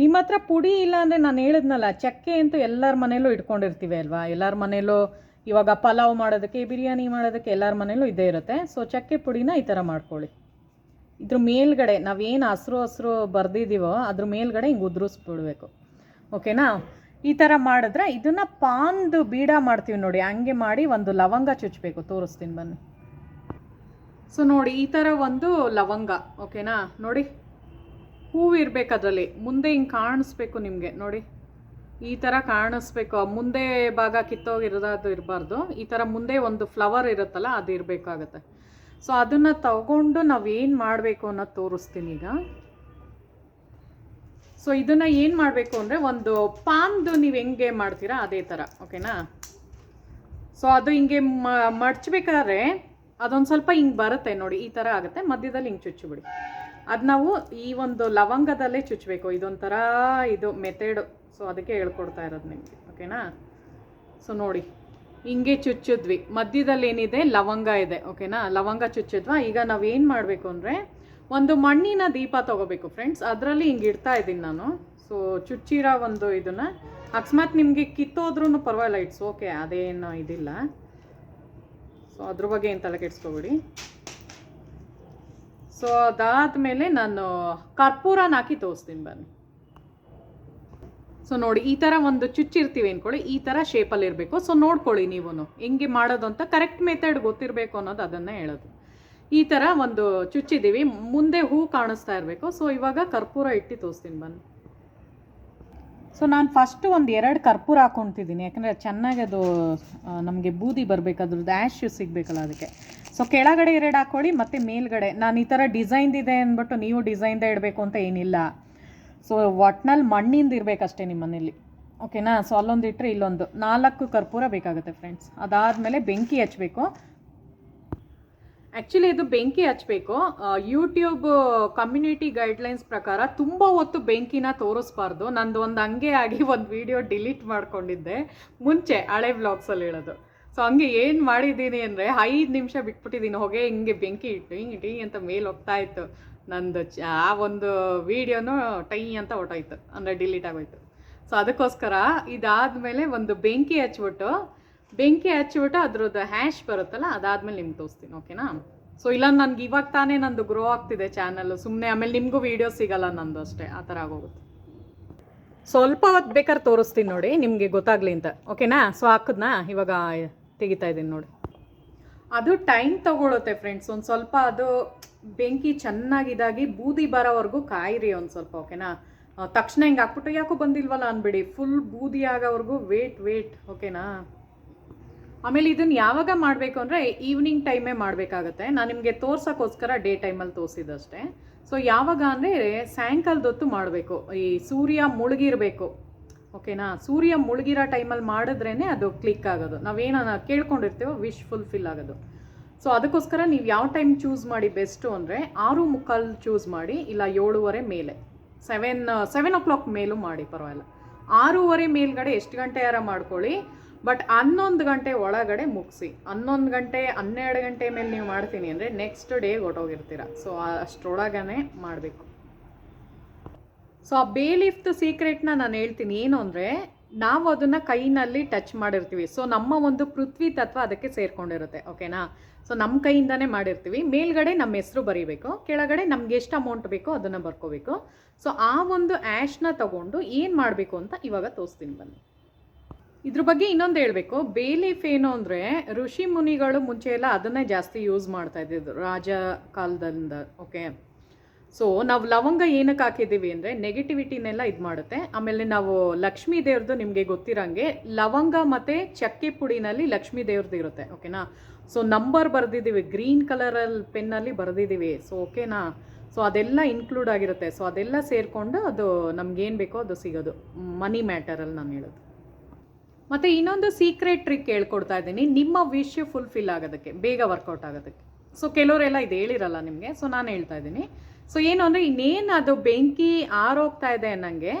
ನಿಮ್ಮ ಹತ್ರ ಪುಡಿ ಇಲ್ಲ ಅಂದರೆ ನಾನು ಹೇಳಿದ್ನಲ್ಲ, ಚಕ್ಕೆ ಅಂತೂ ಎಲ್ಲರ ಮನೇಲೂ ಇಟ್ಕೊಂಡಿರ್ತೀವಿ ಅಲ್ವಾ? ಎಲ್ಲರ ಮನೇಲೂ ಇವಾಗ ಪಲಾವ್ ಮಾಡೋದಕ್ಕೆ, ಬಿರಿಯಾನಿ ಮಾಡೋದಕ್ಕೆ ಎಲ್ಲರ ಮನೇಲೂ ಇದೇ ಇರುತ್ತೆ. ಸೊ ಚಕ್ಕೆ ಪುಡಿನ ಈ ಥರ ಮಾಡ್ಕೊಳ್ಳಿ. ಇದ್ರ ಮೇಲ್ಗಡೆ ನಾವೇನು ಹಸ್ರು ಹಸ್ರು ಬರ್ದಿದ್ದೀವೋ ಅದ್ರ ಮೇಲ್ಗಡೆ ಹಿಂಗೆ ಉದುರಿಸ್ಬಿಡ್ಬೇಕು. ಓಕೆನಾ? ಈ ಥರ ಮಾಡಿದ್ರೆ ಇದನ್ನು ಪಾನ್ದು ಬೀಡ ಮಾಡ್ತೀವಿ ನೋಡಿ, ಹಂಗೆ ಮಾಡಿ ಒಂದು ಲವಂಗ ಚುಚ್ಚಬೇಕು ತೋರಿಸ್ತೀನಿ ಬನ್ನಿ. ಸೊ ನೋಡಿ, ಈ ಥರ ಒಂದು ಲವಂಗ. ಓಕೆನಾ? ನೋಡಿ ಹೂವು ಇರಬೇಕು ಅದರಲ್ಲಿ. ಮುಂದೆ ಹಿಂಗೆ ಕಾಣಿಸ್ಬೇಕು ನಿಮಗೆ. ನೋಡಿ, ಈ ಥರ ಕಾಣಿಸ್ಬೇಕು. ಮುಂದೆ ಭಾಗ ಕಿತ್ತೋಗಿರೋದು ಇರಬಾರ್ದು. ಈ ಥರ ಮುಂದೆ ಒಂದು ಫ್ಲವರ್ ಇರುತ್ತಲ್ಲ, ಅದು ಇರಬೇಕಾಗತ್ತೆ. ಸೊ, ಅದನ್ನು ತಗೊಂಡು ನಾವೇನು ಮಾಡಬೇಕು ಅನ್ನೋದು ತೋರಿಸ್ತೀನಿ ಈಗ. ಸೊ, ಇದನ್ನು ಏನು ಮಾಡಬೇಕು ಅಂದರೆ, ಒಂದು ಪಾನ್ದು ನೀವು ಹೆಂಗೆ ಮಾಡ್ತೀರಾ, ಅದೇ ಥರ ಓಕೆನಾ? ಸೊ, ಅದು ಹಿಂಗೆ ಮಡ್ಚ್ಬೇಕಾದ್ರೆ ಅದೊಂದು ಸ್ವಲ್ಪ ಹಿಂಗೆ ಬರುತ್ತೆ. ನೋಡಿ, ಈ ಥರ ಆಗುತ್ತೆ. ಮಧ್ಯದಲ್ಲಿ ಹಿಂಗೆ ಚುಚ್ಚಿಬಿಡಿ. ಅದು ನಾವು ಈ ಒಂದು ಲವಂಗದಲ್ಲೇ ಚುಚ್ಚಬೇಕು ಇದೊಂಥರ ಇದು ಮೆಥೆಡು ಸೊ ಅದಕ್ಕೆ ಹೇಳ್ಕೊಡ್ತಾ ಇರೋದು ನಿಮಗೆ. ಓಕೆನಾ ಸೊ ನೋಡಿ. ಹಿಂಗೆ ಚುಚ್ಚಿದ್ವಿ. ಮಧ್ಯದಲ್ಲಿ ಏನಿದೆ? ಲವಂಗ ಇದೆ. ಓಕೆನಾ ಲವಂಗ ಚುಚ್ಚಿದ್ವಾ? ಈಗ ನಾವು ಏನು ಮಾಡಬೇಕು ಅಂದರೆ, ಒಂದು ಮಣ್ಣಿನ ದೀಪ ತಗೋಬೇಕು ಫ್ರೆಂಡ್ಸ್ ಅದರಲ್ಲಿ ಹಿಂಗೆ ಇಡ್ತಾ ಇದ್ದೀನಿ ನಾನು. ಸೊ ಚುಚ್ಚಿರೋ ಒಂದು ಇದನ್ನು ಅಕಸ್ಮಾತ್ ನಿಮಗೆ ಕಿತ್ತೋದ್ರೂ ಪರವಾಗಿಲ್ಲ. ಇಟ್ಸ್ ಓಕೆ ಅದೇನು ಇದಿಲ್ಲ. ಸೊ ಅದ್ರ ಬಗ್ಗೆ ಏನು ತಲೆ ಕೆಡಿಸ್ಕೋಬೇಡಿ ಸೊ ಅದಾದಮೇಲೆ ನಾನು ಕರ್ಪೂರನ ಹಾಕಿ ತೋರಿಸ್ತೀನಿ ಬನ್ನಿ. ಸೊ ನೋಡಿ, ಈ ಥರ ಒಂದು ಚುಚ್ಚಿರ್ತೀವಿ ಅಂದ್ಕೊಳ್ಳಿ ಈ ಥರ ಶೇಪಲ್ಲಿ ಇರಬೇಕು. ಸೊ ನೋಡ್ಕೊಳ್ಳಿ ನೀವು ಹೆಂಗೆ ಮಾಡೋದು ಅಂತ ಕರೆಕ್ಟ್ ಮೆಥಡ್ ಗೊತ್ತಿರಬೇಕು ಅನ್ನೋದು ಅದನ್ನು ಹೇಳೋದು. ಈ ಥರ ಒಂದು ಚುಚ್ಚಿದ್ದೀವಿ, ಮುಂದೆ ಹೂ ಕಾಣಿಸ್ತಾ ಇರಬೇಕು. ಸೊ ಇವಾಗ ಕರ್ಪೂರ ಇಟ್ಟು ತೋರಿಸ್ತೀನಿ ಬನ್ನಿ. ಸೊ ನಾನು ಫಸ್ಟು ಒಂದು ಎರಡು ಕರ್ಪೂರ ಹಾಕ್ಕೊತಿದ್ದೀನಿ ಯಾಕಂದರೆ ಚೆನ್ನಾಗಿ ಅದು ನಮಗೆ ಬೂದಿ ಬರಬೇಕು, ಅದ್ರದ್ದು ಸಿಗಬೇಕಲ್ಲ ಅದಕ್ಕೆ. ಸೊ ಕೆಳಗಡೆ ಎರಡು ಹಾಕ್ಕೊಳ್ಳಿ ಮತ್ತು ಮೇಲ್ಗಡೆ. ನಾನು ಈ ಥರ ಡಿಸೈನ್ದಿದೆ ಅಂದ್ಬಿಟ್ಟು ನೀವು ಡಿಸೈನ್ದೇ ಇಡಬೇಕು ಅಂತ ಏನಿಲ್ಲ. ಸೊ ಒಟ್ನಲ್ಲಿ ಮಣ್ಣಿಂದ ಇರಬೇಕಷ್ಟೇ ನಿಮ್ಮ ಮನೇಲಿ. ಓಕೆನಾ ಸೊ ಅಲ್ಲೊಂದು ಇಟ್ಟರೆ ಇಲ್ಲೊಂದು. ನಾಲ್ಕು ಕರ್ಪೂರ ಬೇಕಾಗುತ್ತೆ ಫ್ರೆಂಡ್ಸ್ ಅದಾದಮೇಲೆ ಬೆಂಕಿ ಹಚ್ಚಬೇಕು ಆ್ಯಕ್ಚುಲಿ ಇದು ಬೆಂಕಿ ಹಚ್ಚಬೇಕು ಯೂಟ್ಯೂಬ್ ಕಮ್ಯುನಿಟಿ ಗೈಡ್ಲೈನ್ಸ್ ಪ್ರಕಾರ ತುಂಬ ಹೊತ್ತು ಬೆಂಕಿನ ತೋರಿಸ್ಬಾರ್ದು. ನಂದು ಒಂದು ಹಂಗೆ ಆಗಿ ಒಂದು ವಿಡಿಯೋ ಡಿಲೀಟ್ ಮಾಡ್ಕೊಂಡಿದ್ದೆ. ಮುಂಚೆ ಹಳೆ ಬ್ಲಾಗ್ಸಲ್ಲಿ ಹೇಳೋದು. ಸೊ ಹಂಗೆ ಏನು ಮಾಡಿದ್ದೀನಿ ಅಂದರೆ ಐದು ನಿಮಿಷ ಬಿಟ್ಬಿಟ್ಟಿದ್ದೀನಿ. ಹೊಗೆ ಹಿಂಗೆ ಬೆಂಕಿ ಇಟ್ಟು ಹಿಂಗೆ ಟೀ ಅಂತ ಮೇಲೆ ಹೋಗ್ತಾ ಇತ್ತು. ನಂದು ಆ ಒಂದು ವೀಡಿಯೋನು ಟೈ ಅಂತ ಹೊಟ್ಟೋಯ್ತು ಅಂದರೆ ಡಿಲೀಟ್ ಆಗೋಯ್ತು. ಸೊ ಅದಕ್ಕೋಸ್ಕರ ಇದಾದಮೇಲೆ ಒಂದು ಬೆಂಕಿ ಹಚ್ಬಿಟ್ಟು ಬೆಂಕಿ ಹಚ್ಚಿಬಿಟ್ಟು ಅದ್ರದ್ದು ಹ್ಯಾಶ್ ಬರುತ್ತಲ್ಲ, ಅದಾದ್ಮೇಲೆ ನಿಮ್ಗೆ ತೋರಿಸ್ತೀನಿ, ಓಕೆನಾ? ಸೊ ಇಲ್ಲ ನನಗೆ ಇವಾಗ ತಾನೇ ನಂದು ಗ್ರೋ ಆಗ್ತಿದೆ ಚಾನಲ್ ಸುಮ್ಮನೆ ಆಮೇಲೆ ನಿಮಗೂ ವೀಡಿಯೋ ಸಿಗಲ್ಲ ನಂದು ಅಷ್ಟೇ, ಆ ಥರ ಆಗೋಗುತ್ತೆ. ಸ್ವಲ್ಪ ಹೊತ್ತು ಬೇಕಾದ್ರೆ ತೋರಿಸ್ತೀನಿ ನೋಡಿ, ನಿಮಗೆ ಗೊತ್ತಾಗ್ಲಿ ಅಂತ. ಓಕೆನಾ? ಸೊ ಹಾಕಿದ್ನಾ? ಇವಾಗ ತೆಗಿತಾ ಇದ್ದೀನಿ ನೋಡಿ. ಅದು ಟೈಮ್ ತಗೊಳುತ್ತೆ ಫ್ರೆಂಡ್ಸ್ ಒಂದು ಸ್ವಲ್ಪ ಅದು ಬೆಂಕಿ ಚೆನ್ನಾಗಿದಾಗಿ ಬೂದಿ ಬರೋವರೆಗೂ ಕಾಯಿರಿ ಒಂದು ಸ್ವಲ್ಪ, ಓಕೆನಾ? ತಕ್ಷಣ ಹಿಂಗೆ ಹಾಕ್ಬಿಟ್ಟು ಯಾಕೋ ಬಂದಿಲ್ವಲ್ಲ ಅನ್ಬಿಡಿ ಫುಲ್ ಬೂದಿ ಆಗೋವರೆಗೂ ವೇಟ್ ವೇಟ್ ಓಕೆನಾ? ಆಮೇಲೆ ಇದನ್ನು ಯಾವಾಗ ಮಾಡಬೇಕು ಅಂದರೆ ಈವ್ನಿಂಗ್ ಟೈಮೇ ಮಾಡಬೇಕಾಗತ್ತೆ. ನಾನು ನಿಮಗೆ ತೋರ್ಸೋಕ್ಕೋಸ್ಕರ ಡೇ ಟೈಮಲ್ಲಿ ತೋರಿಸಿದಷ್ಟೇ. ಸೊ ಯಾವಾಗ ಅಂದರೆ ಸಾಯಂಕಾಲದೊತ್ತು ಮಾಡಬೇಕು. ಈ ಸೂರ್ಯ ಮುಳುಗಿರಬೇಕು. ಓಕೆನಾ ಸೂರ್ಯ ಮುಳುಗಿರೋ ಟೈಮಲ್ಲಿ ಮಾಡಿದ್ರೇ ಅದು ಕ್ಲಿಕ್ ಆಗೋದು. ನಾವೇನ ಕೇಳ್ಕೊಂಡಿರ್ತೀವೋ ವಿಶ್ ಫುಲ್ಫಿಲ್ ಆಗೋದು. ಸೊ ಅದಕ್ಕೋಸ್ಕರ ನೀವು ಯಾವ ಟೈಮ್ ಚೂಸ್ ಮಾಡಿ ಬೆಸ್ಟು ಅಂದರೆ ಆರು ಮುಕ್ಕಾಲು ಚೂಸ್ ಮಾಡಿ, ಇಲ್ಲ ಏಳುವರೆ ಮೇಲೆ. ಸೆವೆನ್ ಸೆವೆನ್ ಓ ಕ್ಲಾಕ್ ಮೇಲೂ ಮಾಡಿ ಪರವಾಗಿಲ್ಲ. ಆರೂವರೆ ಮೇಲ್ಗಡೆ ಎಷ್ಟು ಗಂಟೆ ಯಾರ ಮಾಡ್ಕೊಳ್ಳಿ. ಬಟ್ ಹನ್ನೊಂದು ಗಂಟೆ ಒಳಗಡೆ ಮುಗಿಸಿ. ಹನ್ನೊಂದು ಗಂಟೆ, ಹನ್ನೆರಡು ಗಂಟೆ ಮೇಲೆ ನೀವು ಮಾಡ್ತೀನಿ ಅಂದರೆ ನೆಕ್ಸ್ಟ್ ಡೇ ಹೊಟ್ಟೋಗಿರ್ತೀರ ಸೊ ಅಷ್ಟರೊಳಗನೆ ಮಾಡಬೇಕು. ಸೊ ಆ ಬೇ ಲಿಫ್ಟ್ ಸೀಕ್ರೆಟ್ನ ನಾನು ಹೇಳ್ತೀನಿ ಏನು ಅಂದರೆ, ನಾವು ಅದನ್ನು ಕೈನಲ್ಲಿ ಟಚ್ ಮಾಡಿರ್ತೀವಿ. ಸೊ ನಮ್ಮ ಒಂದು ಪೃಥ್ವಿ ತತ್ವ ಅದಕ್ಕೆ ಸೇರ್ಕೊಂಡಿರುತ್ತೆ. ಓಕೆನಾ ಸೊ ನಮ್ಮ ಕೈಯಿಂದನೇ ಮಾಡಿರ್ತೀವಿ. ಮೇಲ್ಗಡೆ ನಮ್ಮ ಹೆಸರು ಬರೀಬೇಕು. ಕೆಳಗಡೆ ನಮ್ಗೆ ಎಷ್ಟು ಅಮೌಂಟ್ ಬೇಕೋ ಅದನ್ನು ಬರ್ಕೋಬೇಕು. ಸೊ ಆ ಒಂದು ಆ್ಯಶ್ನ ತಗೊಂಡು ಏನು ಮಾಡಬೇಕು ಅಂತ ಇವಾಗ ತೋರಿಸ್ತೀನಿ ಬನ್ನಿ. ಇದ್ರ ಬಗ್ಗೆ ಇನ್ನೊಂದು ಹೇಳಬೇಕು. ಬೇಲೀಫ್ ಏನು ಅಂದರೆ ಋಷಿ ಮುನಿಗಳು ಮುಂಚೆ ಎಲ್ಲ ಅದನ್ನೇ ಜಾಸ್ತಿ ಯೂಸ್ ಮಾಡ್ತಾ ಇದ್ದಿದ್ದು ರಾಜ ಕಾಲದಿಂದ ಓಕೆ ಸೊ ನಾವು ಲವಂಗ ಏನಕ್ಕೆ ಹಾಕಿದ್ದೀವಿ ಅಂದರೆ ನೆಗೆಟಿವಿಟಿನೆಲ್ಲ ಇದು ಮಾಡುತ್ತೆ. ಆಮೇಲೆ ನಾವು ಲಕ್ಷ್ಮೀ ದೇವ್ರದ್ದು ನಿಮಗೆ ಗೊತ್ತಿರೋಂಗೆ ಲವಂಗ ಮತ್ತು ಚಕ್ಕೆ ಪುಡಿನಲ್ಲಿ ಲಕ್ಷ್ಮೀ ದೇವ್ರದ್ದು ಇರುತ್ತೆ ಓಕೆನಾ ಸೊ ನಂಬರ್ ಬರೆದಿದ್ದೀವಿ ಗ್ರೀನ್ ಕಲರಲ್ಲಿ ಪೆನ್ನಲ್ಲಿ ಬರೆದಿದ್ದೀವಿ ಸೊ ಓಕೆನಾ ಸೊ ಅದೆಲ್ಲ ಇನ್ಕ್ಲೂಡ್ ಆಗಿರುತ್ತೆ. ಸೊ ಅದೆಲ್ಲ ಸೇರಿಕೊಂಡು ಅದು ನಮ್ಗೇನು ಬೇಕೋ ಅದು ಸಿಗೋದು. ಮನಿ ಮ್ಯಾಟರಲ್ಲಿ ನಾನು ಹೇಳೋದು. ಮತ್ತು ಇನ್ನೊಂದು ಸೀಕ್ರೆಟ್ ಟ್ರಿಕ್ ಹೇಳ್ಕೊಡ್ತಾ ಇದ್ದೀನಿ. ನಿಮ್ಮ ವಿಶ್ ಫುಲ್ಫಿಲ್ ಆಗೋದಕ್ಕೆ ಬೇಗ ವರ್ಕೌಟ್ ಆಗೋದಕ್ಕೆ. ಸೊ ಕೆಲವರೆಲ್ಲ ಇದು ಹೇಳಿರಲ್ಲ ನಿಮಗೆ ಸೊ ನಾನು ಹೇಳ್ತಾ ಇದ್ದೀನಿ. ಸೊ ಏನು ಅಂದರೆ ಇನ್ನೇನು ಅದು ಬೆಂಕಿ ಆರೋಗ್ತಾ ಇದೆ ಅನ್ನಂಗೆ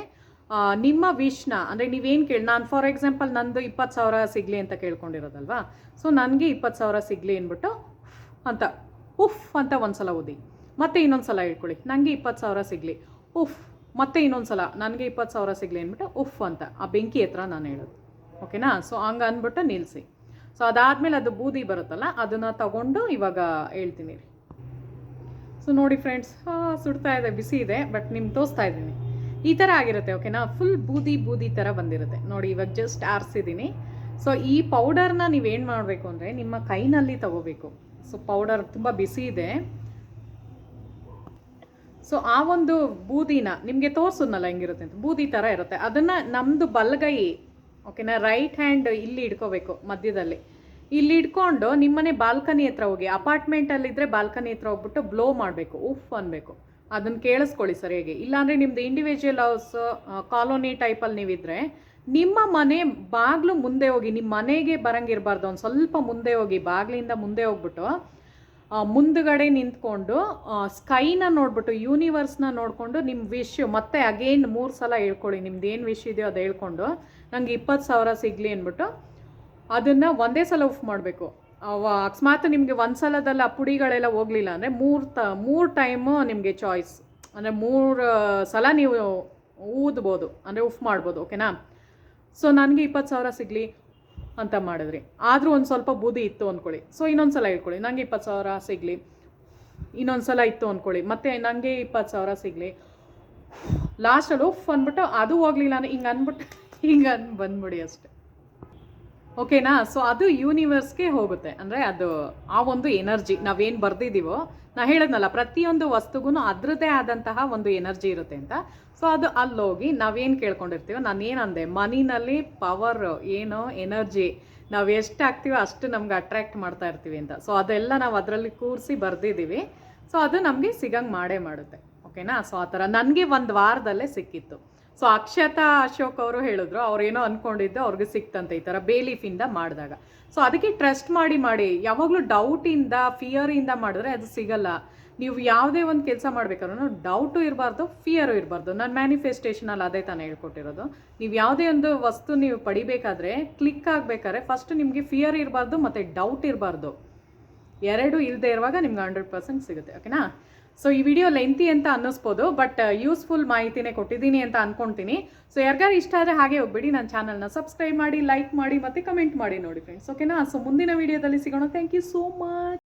ಆ, ನಿಮ್ಮ ವಿಶ್ನ ಅಂದರೆ ನೀವೇನು ಕೇಳಿ ನಾನು ಫಾರ್ ಎಕ್ಸಾಂಪಲ್ ನಂದು ಇಪ್ಪತ್ತು ಸಾವಿರ ಸಿಗಲಿ ಅಂತ ಕೇಳ್ಕೊಂಡಿರೋದಲ್ವಾ? ಸೊ ನನಗೆ ಇಪ್ಪತ್ತು ಸಾವಿರ ಸಿಗಲಿ ಅಂದ್ಬಿಟ್ಟು ಅಂತ ಉಫ್ ಅಂತ ಒಂದು ಸಲ ಓದಿ. ಮತ್ತೆ ಇನ್ನೊಂದು ಸಲ ಹೇಳ್ಕೊಳ್ಳಿ ನನಗೆ ಇಪ್ಪತ್ತು ಸಾವಿರ ಸಿಗಲಿ. ಉಫ್ ಮತ್ತೆ ಇನ್ನೊಂದು ಸಲ ನನಗೆ ಇಪ್ಪತ್ತು ಸಾವಿರ ಸಿಗಲಿ ಅಂದ್ಬಿಟ್ಟು ಉಫ್ ಅಂತ ಆ ಬೆಂಕಿ ಹತ್ರ ನಾನು ಹೇಳೋದು. ಓಕೆನಾ? ಸೊ ಹಂಗೆ ಅಂದ್ಬಿಟ್ಟು ನಿಲ್ಲಿಸಿ ಸೊ ಅದಾದಮೇಲೆ ಅದು ಬೂದಿ ಬರುತ್ತಲ್ಲ, ಅದನ್ನು ತಗೊಂಡು ಇವಾಗ ಹೇಳ್ತೀನಿ ರೀ ಸೊ ನೋಡಿ ಫ್ರೆಂಡ್ಸ್ ಸುಡ್ತಾ ಇದೆ, ಬಿಸಿ ಇದೆ ಬಟ್ ನಿಮ್ಗೆ ತೋರಿಸ್ತಾ ಇದ್ದೀನಿ. ಈ ಥರ ಆಗಿರುತ್ತೆ, ಓಕೆನಾ? ಫುಲ್ ಬೂದಿ ಬೂದಿ ಥರ ಬಂದಿರುತ್ತೆ. ನೋಡಿ, ಇವಾಗ ಜಸ್ಟ್ ಆರಿಸಿದ್ದೀನಿ. ಸೊ ಈ ಪೌಡರ್ನ ನೀವೇನು ಮಾಡಬೇಕು ಅಂದರೆ, ನಿಮ್ಮ ಕೈನಲ್ಲಿ ತಗೋಬೇಕು. ಸೊ ಪೌಡರ್ ತುಂಬ ಬಿಸಿ ಇದೆ. ಸೊ ಆ ಒಂದು ಬೂದಿನ, ನಿಮಗೆ ತೋರಿಸೋದ್ನಲ್ಲ ಹೆಂಗಿರುತ್ತೆ ಅಂತ? ಬೂದಿ ಥರ ಇರುತ್ತೆ. ಅದನ್ನು ನಮ್ಮದು ಬಲಗೈ ಓಕೆನಾ? ರೈಟ್ ಹ್ಯಾಂಡ್ ಇಲ್ಲಿ ಇಟ್ಕೋಬೇಕು ಮಧ್ಯದಲ್ಲಿ. ಇಲ್ಲಿ ಇಟ್ಕೊಂಡು ನಿಮ್ಮನೆ ಬಾಲ್ಕನಿ ಹತ್ರ ಹೋಗಿ ಅಪಾರ್ಟ್ಮೆಂಟಲ್ಲಿದ್ದರೆ ಬಾಲ್ಕನಿ ಹತ್ರ ಹೋಗ್ಬಿಟ್ಟು ಬ್ಲೋ ಮಾಡಬೇಕು, ಉಫ್ ಅನ್ಬೇಕು. ಅದನ್ನು ಕೇಳಿಸ್ಕೊಳ್ಳಿ ಸರಿಯಾಗಿ. ಇಲ್ಲಾಂದರೆ ನಿಮ್ಮದು ಇಂಡಿವಿಜುವಲ್ ಹೌಸ್ ಕಾಲೋನಿ ಟೈಪಲ್ಲಿ ನೀವಿದ್ರೆ, ನಿಮ್ಮ ಮನೆ ಬಾಗಿಲು ಮುಂದೆ ಹೋಗಿ ನಿಮ್ಮ ಮನೆಗೆ ಬರಂಗಿರಬಾರ್ದು, ಒಂದು ಸ್ವಲ್ಪ ಮುಂದೆ ಹೋಗಿ, ಬಾಗಿಲಿಂದ ಮುಂದೆ ಹೋಗ್ಬಿಟ್ಟು ಮುಂದ್ಗಡೆ ನಿಂತ್ಕೊಂಡು ಸ್ಕೈನ ನೋಡ್ಬಿಟ್ಟು ಯೂನಿವರ್ಸ್ನ ನೋಡಿಕೊಂಡು ನಿಮ್ಮ ವಿಶ್ ಮತ್ತೆ ಅಗೇನ್ ಮೂರು ಸಲ ಹೇಳ್ಕೊಳ್ಳಿ, ನಿಮ್ದು ಏನು ವಿಶ್ ಇದೆಯೋ ಅದು ಹೇಳ್ಕೊಂಡು, ನಂಗೆ ಇಪ್ಪತ್ತು ಸಾವಿರ ಸಿಗಲಿ ಅಂದ್ಬಿಟ್ಟು, ಅದನ್ನು ಒಂದೇ ಸಲ ಉಫ್ ಮಾಡಬೇಕು. ಅಕಸ್ಮಾತ್ ನಿಮಗೆ ಒಂದು ಸಲದಲ್ಲಿ ಪುಡಿಗಳೆಲ್ಲ ಹೋಗಲಿಲ್ಲ ಅಂದರೆ ಮೂರು ತ, ಮೂರು ಟೈಮು ನಿಮಗೆ ಚಾಯ್ಸ್ ಅಂದರೆ ಮೂರು ಸಲ ನೀವು ಊದ್ಬೋದು, ಅಂದರೆ ಉಫ್ ಮಾಡ್ಬೋದು ಓಕೆನಾ ಸೊ ನನಗೆ ಇಪ್ಪತ್ತು ಸಾವಿರ ಸಿಗಲಿ. ಅಂತ ಮಾಡಿದ್ರಿ. ಆದರೂ ಒಂದು ಸ್ವಲ್ಪ ಬೂದಿ ಇತ್ತು ಅಂದ್ಕೊಳ್ಳಿ ಸೊ ಇನ್ನೊಂದು ಸಲ ಹೇಳ್ಕೊಳ್ಳಿ. ನನಗೆ ಇಪ್ಪತ್ತು ಸಾವಿರ ಸಿಗಲಿ. ಇನ್ನೊಂದು ಸಲ ಇತ್ತು ಅಂದ್ಕೊಳ್ಳಿ ಮತ್ತು ನನಗೆ ಇಪ್ಪತ್ತು ಸಾವಿರ ಸಿಗಲಿ. ಲಾಸ್ಟಲ್ಲಿ ಉಫ್ ಅಂದ್ಬಿಟ್ಟು, ಅದು ಹೋಗಲಿಲ್ಲ ಹಿಂಗೆ ಅಂದ್ಬಿಟ್ಟು ಹಿಂಗೆ ಅಂದ್ ಬಂದ್ಬಿಡಿ ಅಷ್ಟೆ. ಓಕೆನಾ ಸೊ ಅದು ಯೂನಿವರ್ಸ್ಗೆ ಹೋಗುತ್ತೆ. ಅಂದರೆ ಅದು ಆ ಒಂದು ಎನರ್ಜಿ ನಾವೇನು ಬರ್ದಿದ್ದೀವೋ ನಾ ಹೇಳಿದ್ನಲ್ಲ, ಪ್ರತಿಯೊಂದು ವಸ್ತುಗೂ ಅದರದ್ದೇ ಆದಂತಹ ಒಂದು ಎನರ್ಜಿ ಇರುತ್ತೆ ಅಂತ. ಸೊ ಅದು ಅಲ್ಲೋಗಿ ನಾವೇನು ಕೇಳ್ಕೊಂಡಿರ್ತೀವೋ ನಾನು ಏನಂದೆ ಮನಿನಲ್ಲಿ ಪವರ್ ಏನು ಎನರ್ಜಿ ನಾವು ಎಷ್ಟು ಹಾಕ್ತೀವೋ ಅಷ್ಟು ನಮ್ಗೆ ಅಟ್ರ್ಯಾಕ್ಟ್ ಮಾಡ್ತಾ ಇರ್ತೀವಿ ಅಂತ. ಸೊ ಅದೆಲ್ಲ ನಾವು ಅದರಲ್ಲಿ ಕೂರಿಸಿ ಬರ್ದಿದ್ದೀವಿ ಸೊ ಅದು ನಮಗೆ ಸಿಗಂಗೆ ಮಾಡೇ ಮಾಡುತ್ತೆ. ಓಕೆನಾ ಸೊ ಆ ಥರ. ನನಗೆ ಒಂದು ವಾರದಲ್ಲೇ ಸಿಕ್ಕಿತ್ತು. ಸೊ ಅಕ್ಷತಾ ಅಶೋಕ್ ಅವರು ಹೇಳಿದ್ರು, ಅವ್ರೇನೋ ಅನ್ಕೊಂಡಿದ್ದು ಅವ್ರಿಗೆ ಸಿಕ್ತಂತೆ ಈ ಥರ ಬೇಲೀಫಿಂದ ಮಾಡಿದಾಗ. ಸೊ ಅದಕ್ಕೆ ಟ್ರಸ್ಟ್ ಮಾಡಿ ಮಾಡಿ, ಯಾವಾಗಲೂ ಡೌಟಿಂದ ಫಿಯರಿಂದ ಮಾಡಿದ್ರೆ ಅದು ಸಿಗಲ್ಲ. ನೀವು ಯಾವುದೇ ಒಂದು ಕೆಲಸ ಮಾಡ್ಬೇಕಾದ್ರೂ ಡೌಟು ಇರಬಾರ್ದು ಫಿಯರು ಇರಬಾರ್ದು. ನಾನು ಮ್ಯಾನಿಫೆಸ್ಟೇಷನಲ್ಲಿ ಅದೇ ತಾನೇ ಹೇಳ್ಕೊಟ್ಟಿರೋದು. ನೀವು ಯಾವುದೇ ಒಂದು ವಸ್ತು ನೀವು ಪಡಿಬೇಕಾದ್ರೆ ಕ್ಲಿಕ್ ಆಗಬೇಕಾದ್ರೆ ಫಸ್ಟ್ ನಿಮಗೆ ಫಿಯರ್ ಇರಬಾರ್ದು ಮತ್ತು ಡೌಟ್ ಇರಬಾರ್ದು. ಎರಡು ಇಲ್ಲದೆ ಇರುವಾಗ ನಿಮ್ಗೆ ಹಂಡ್ರೆಡ್ ಪರ್ಸೆಂಟ್ ಸಿಗುತ್ತೆ ಓಕೆನಾ ಸೊ ಈ ವಿಡಿಯೋ ಲೆಂತಿ ಅಂತ ಅನ್ನಿಸ್ಬೋದು ಬಟ್ ಯೂಸ್ಫುಲ್ ಮಾಹಿತಿನೇ ಕೊಟ್ಟಿದ್ದೀನಿ ಅಂತ ಅನ್ಕೊಂತೀನಿ. ಸೊ ಯಾರಿಗಾರು ಇಷ್ಟ ಆದರೆ ಹಾಗೆ ಹೋಗ್ಬಿಡಿ, ನನ್ನ ಚಾನಲ್ನ ಸಬ್ಸ್ಕ್ರೈಬ್ ಮಾಡಿ ಲೈಕ್ ಮಾಡಿ, ಮತ್ತು ಕಮೆಂಟ್ ಮಾಡಿ ನೋಡಿ ಫ್ರೆಂಡ್ಸ್ ಓಕೆನಾ ಸೊ ಮುಂದಿನ ವಿಡಿಯೋದಲ್ಲಿ ಸಿಗೋಣ. Thank you so much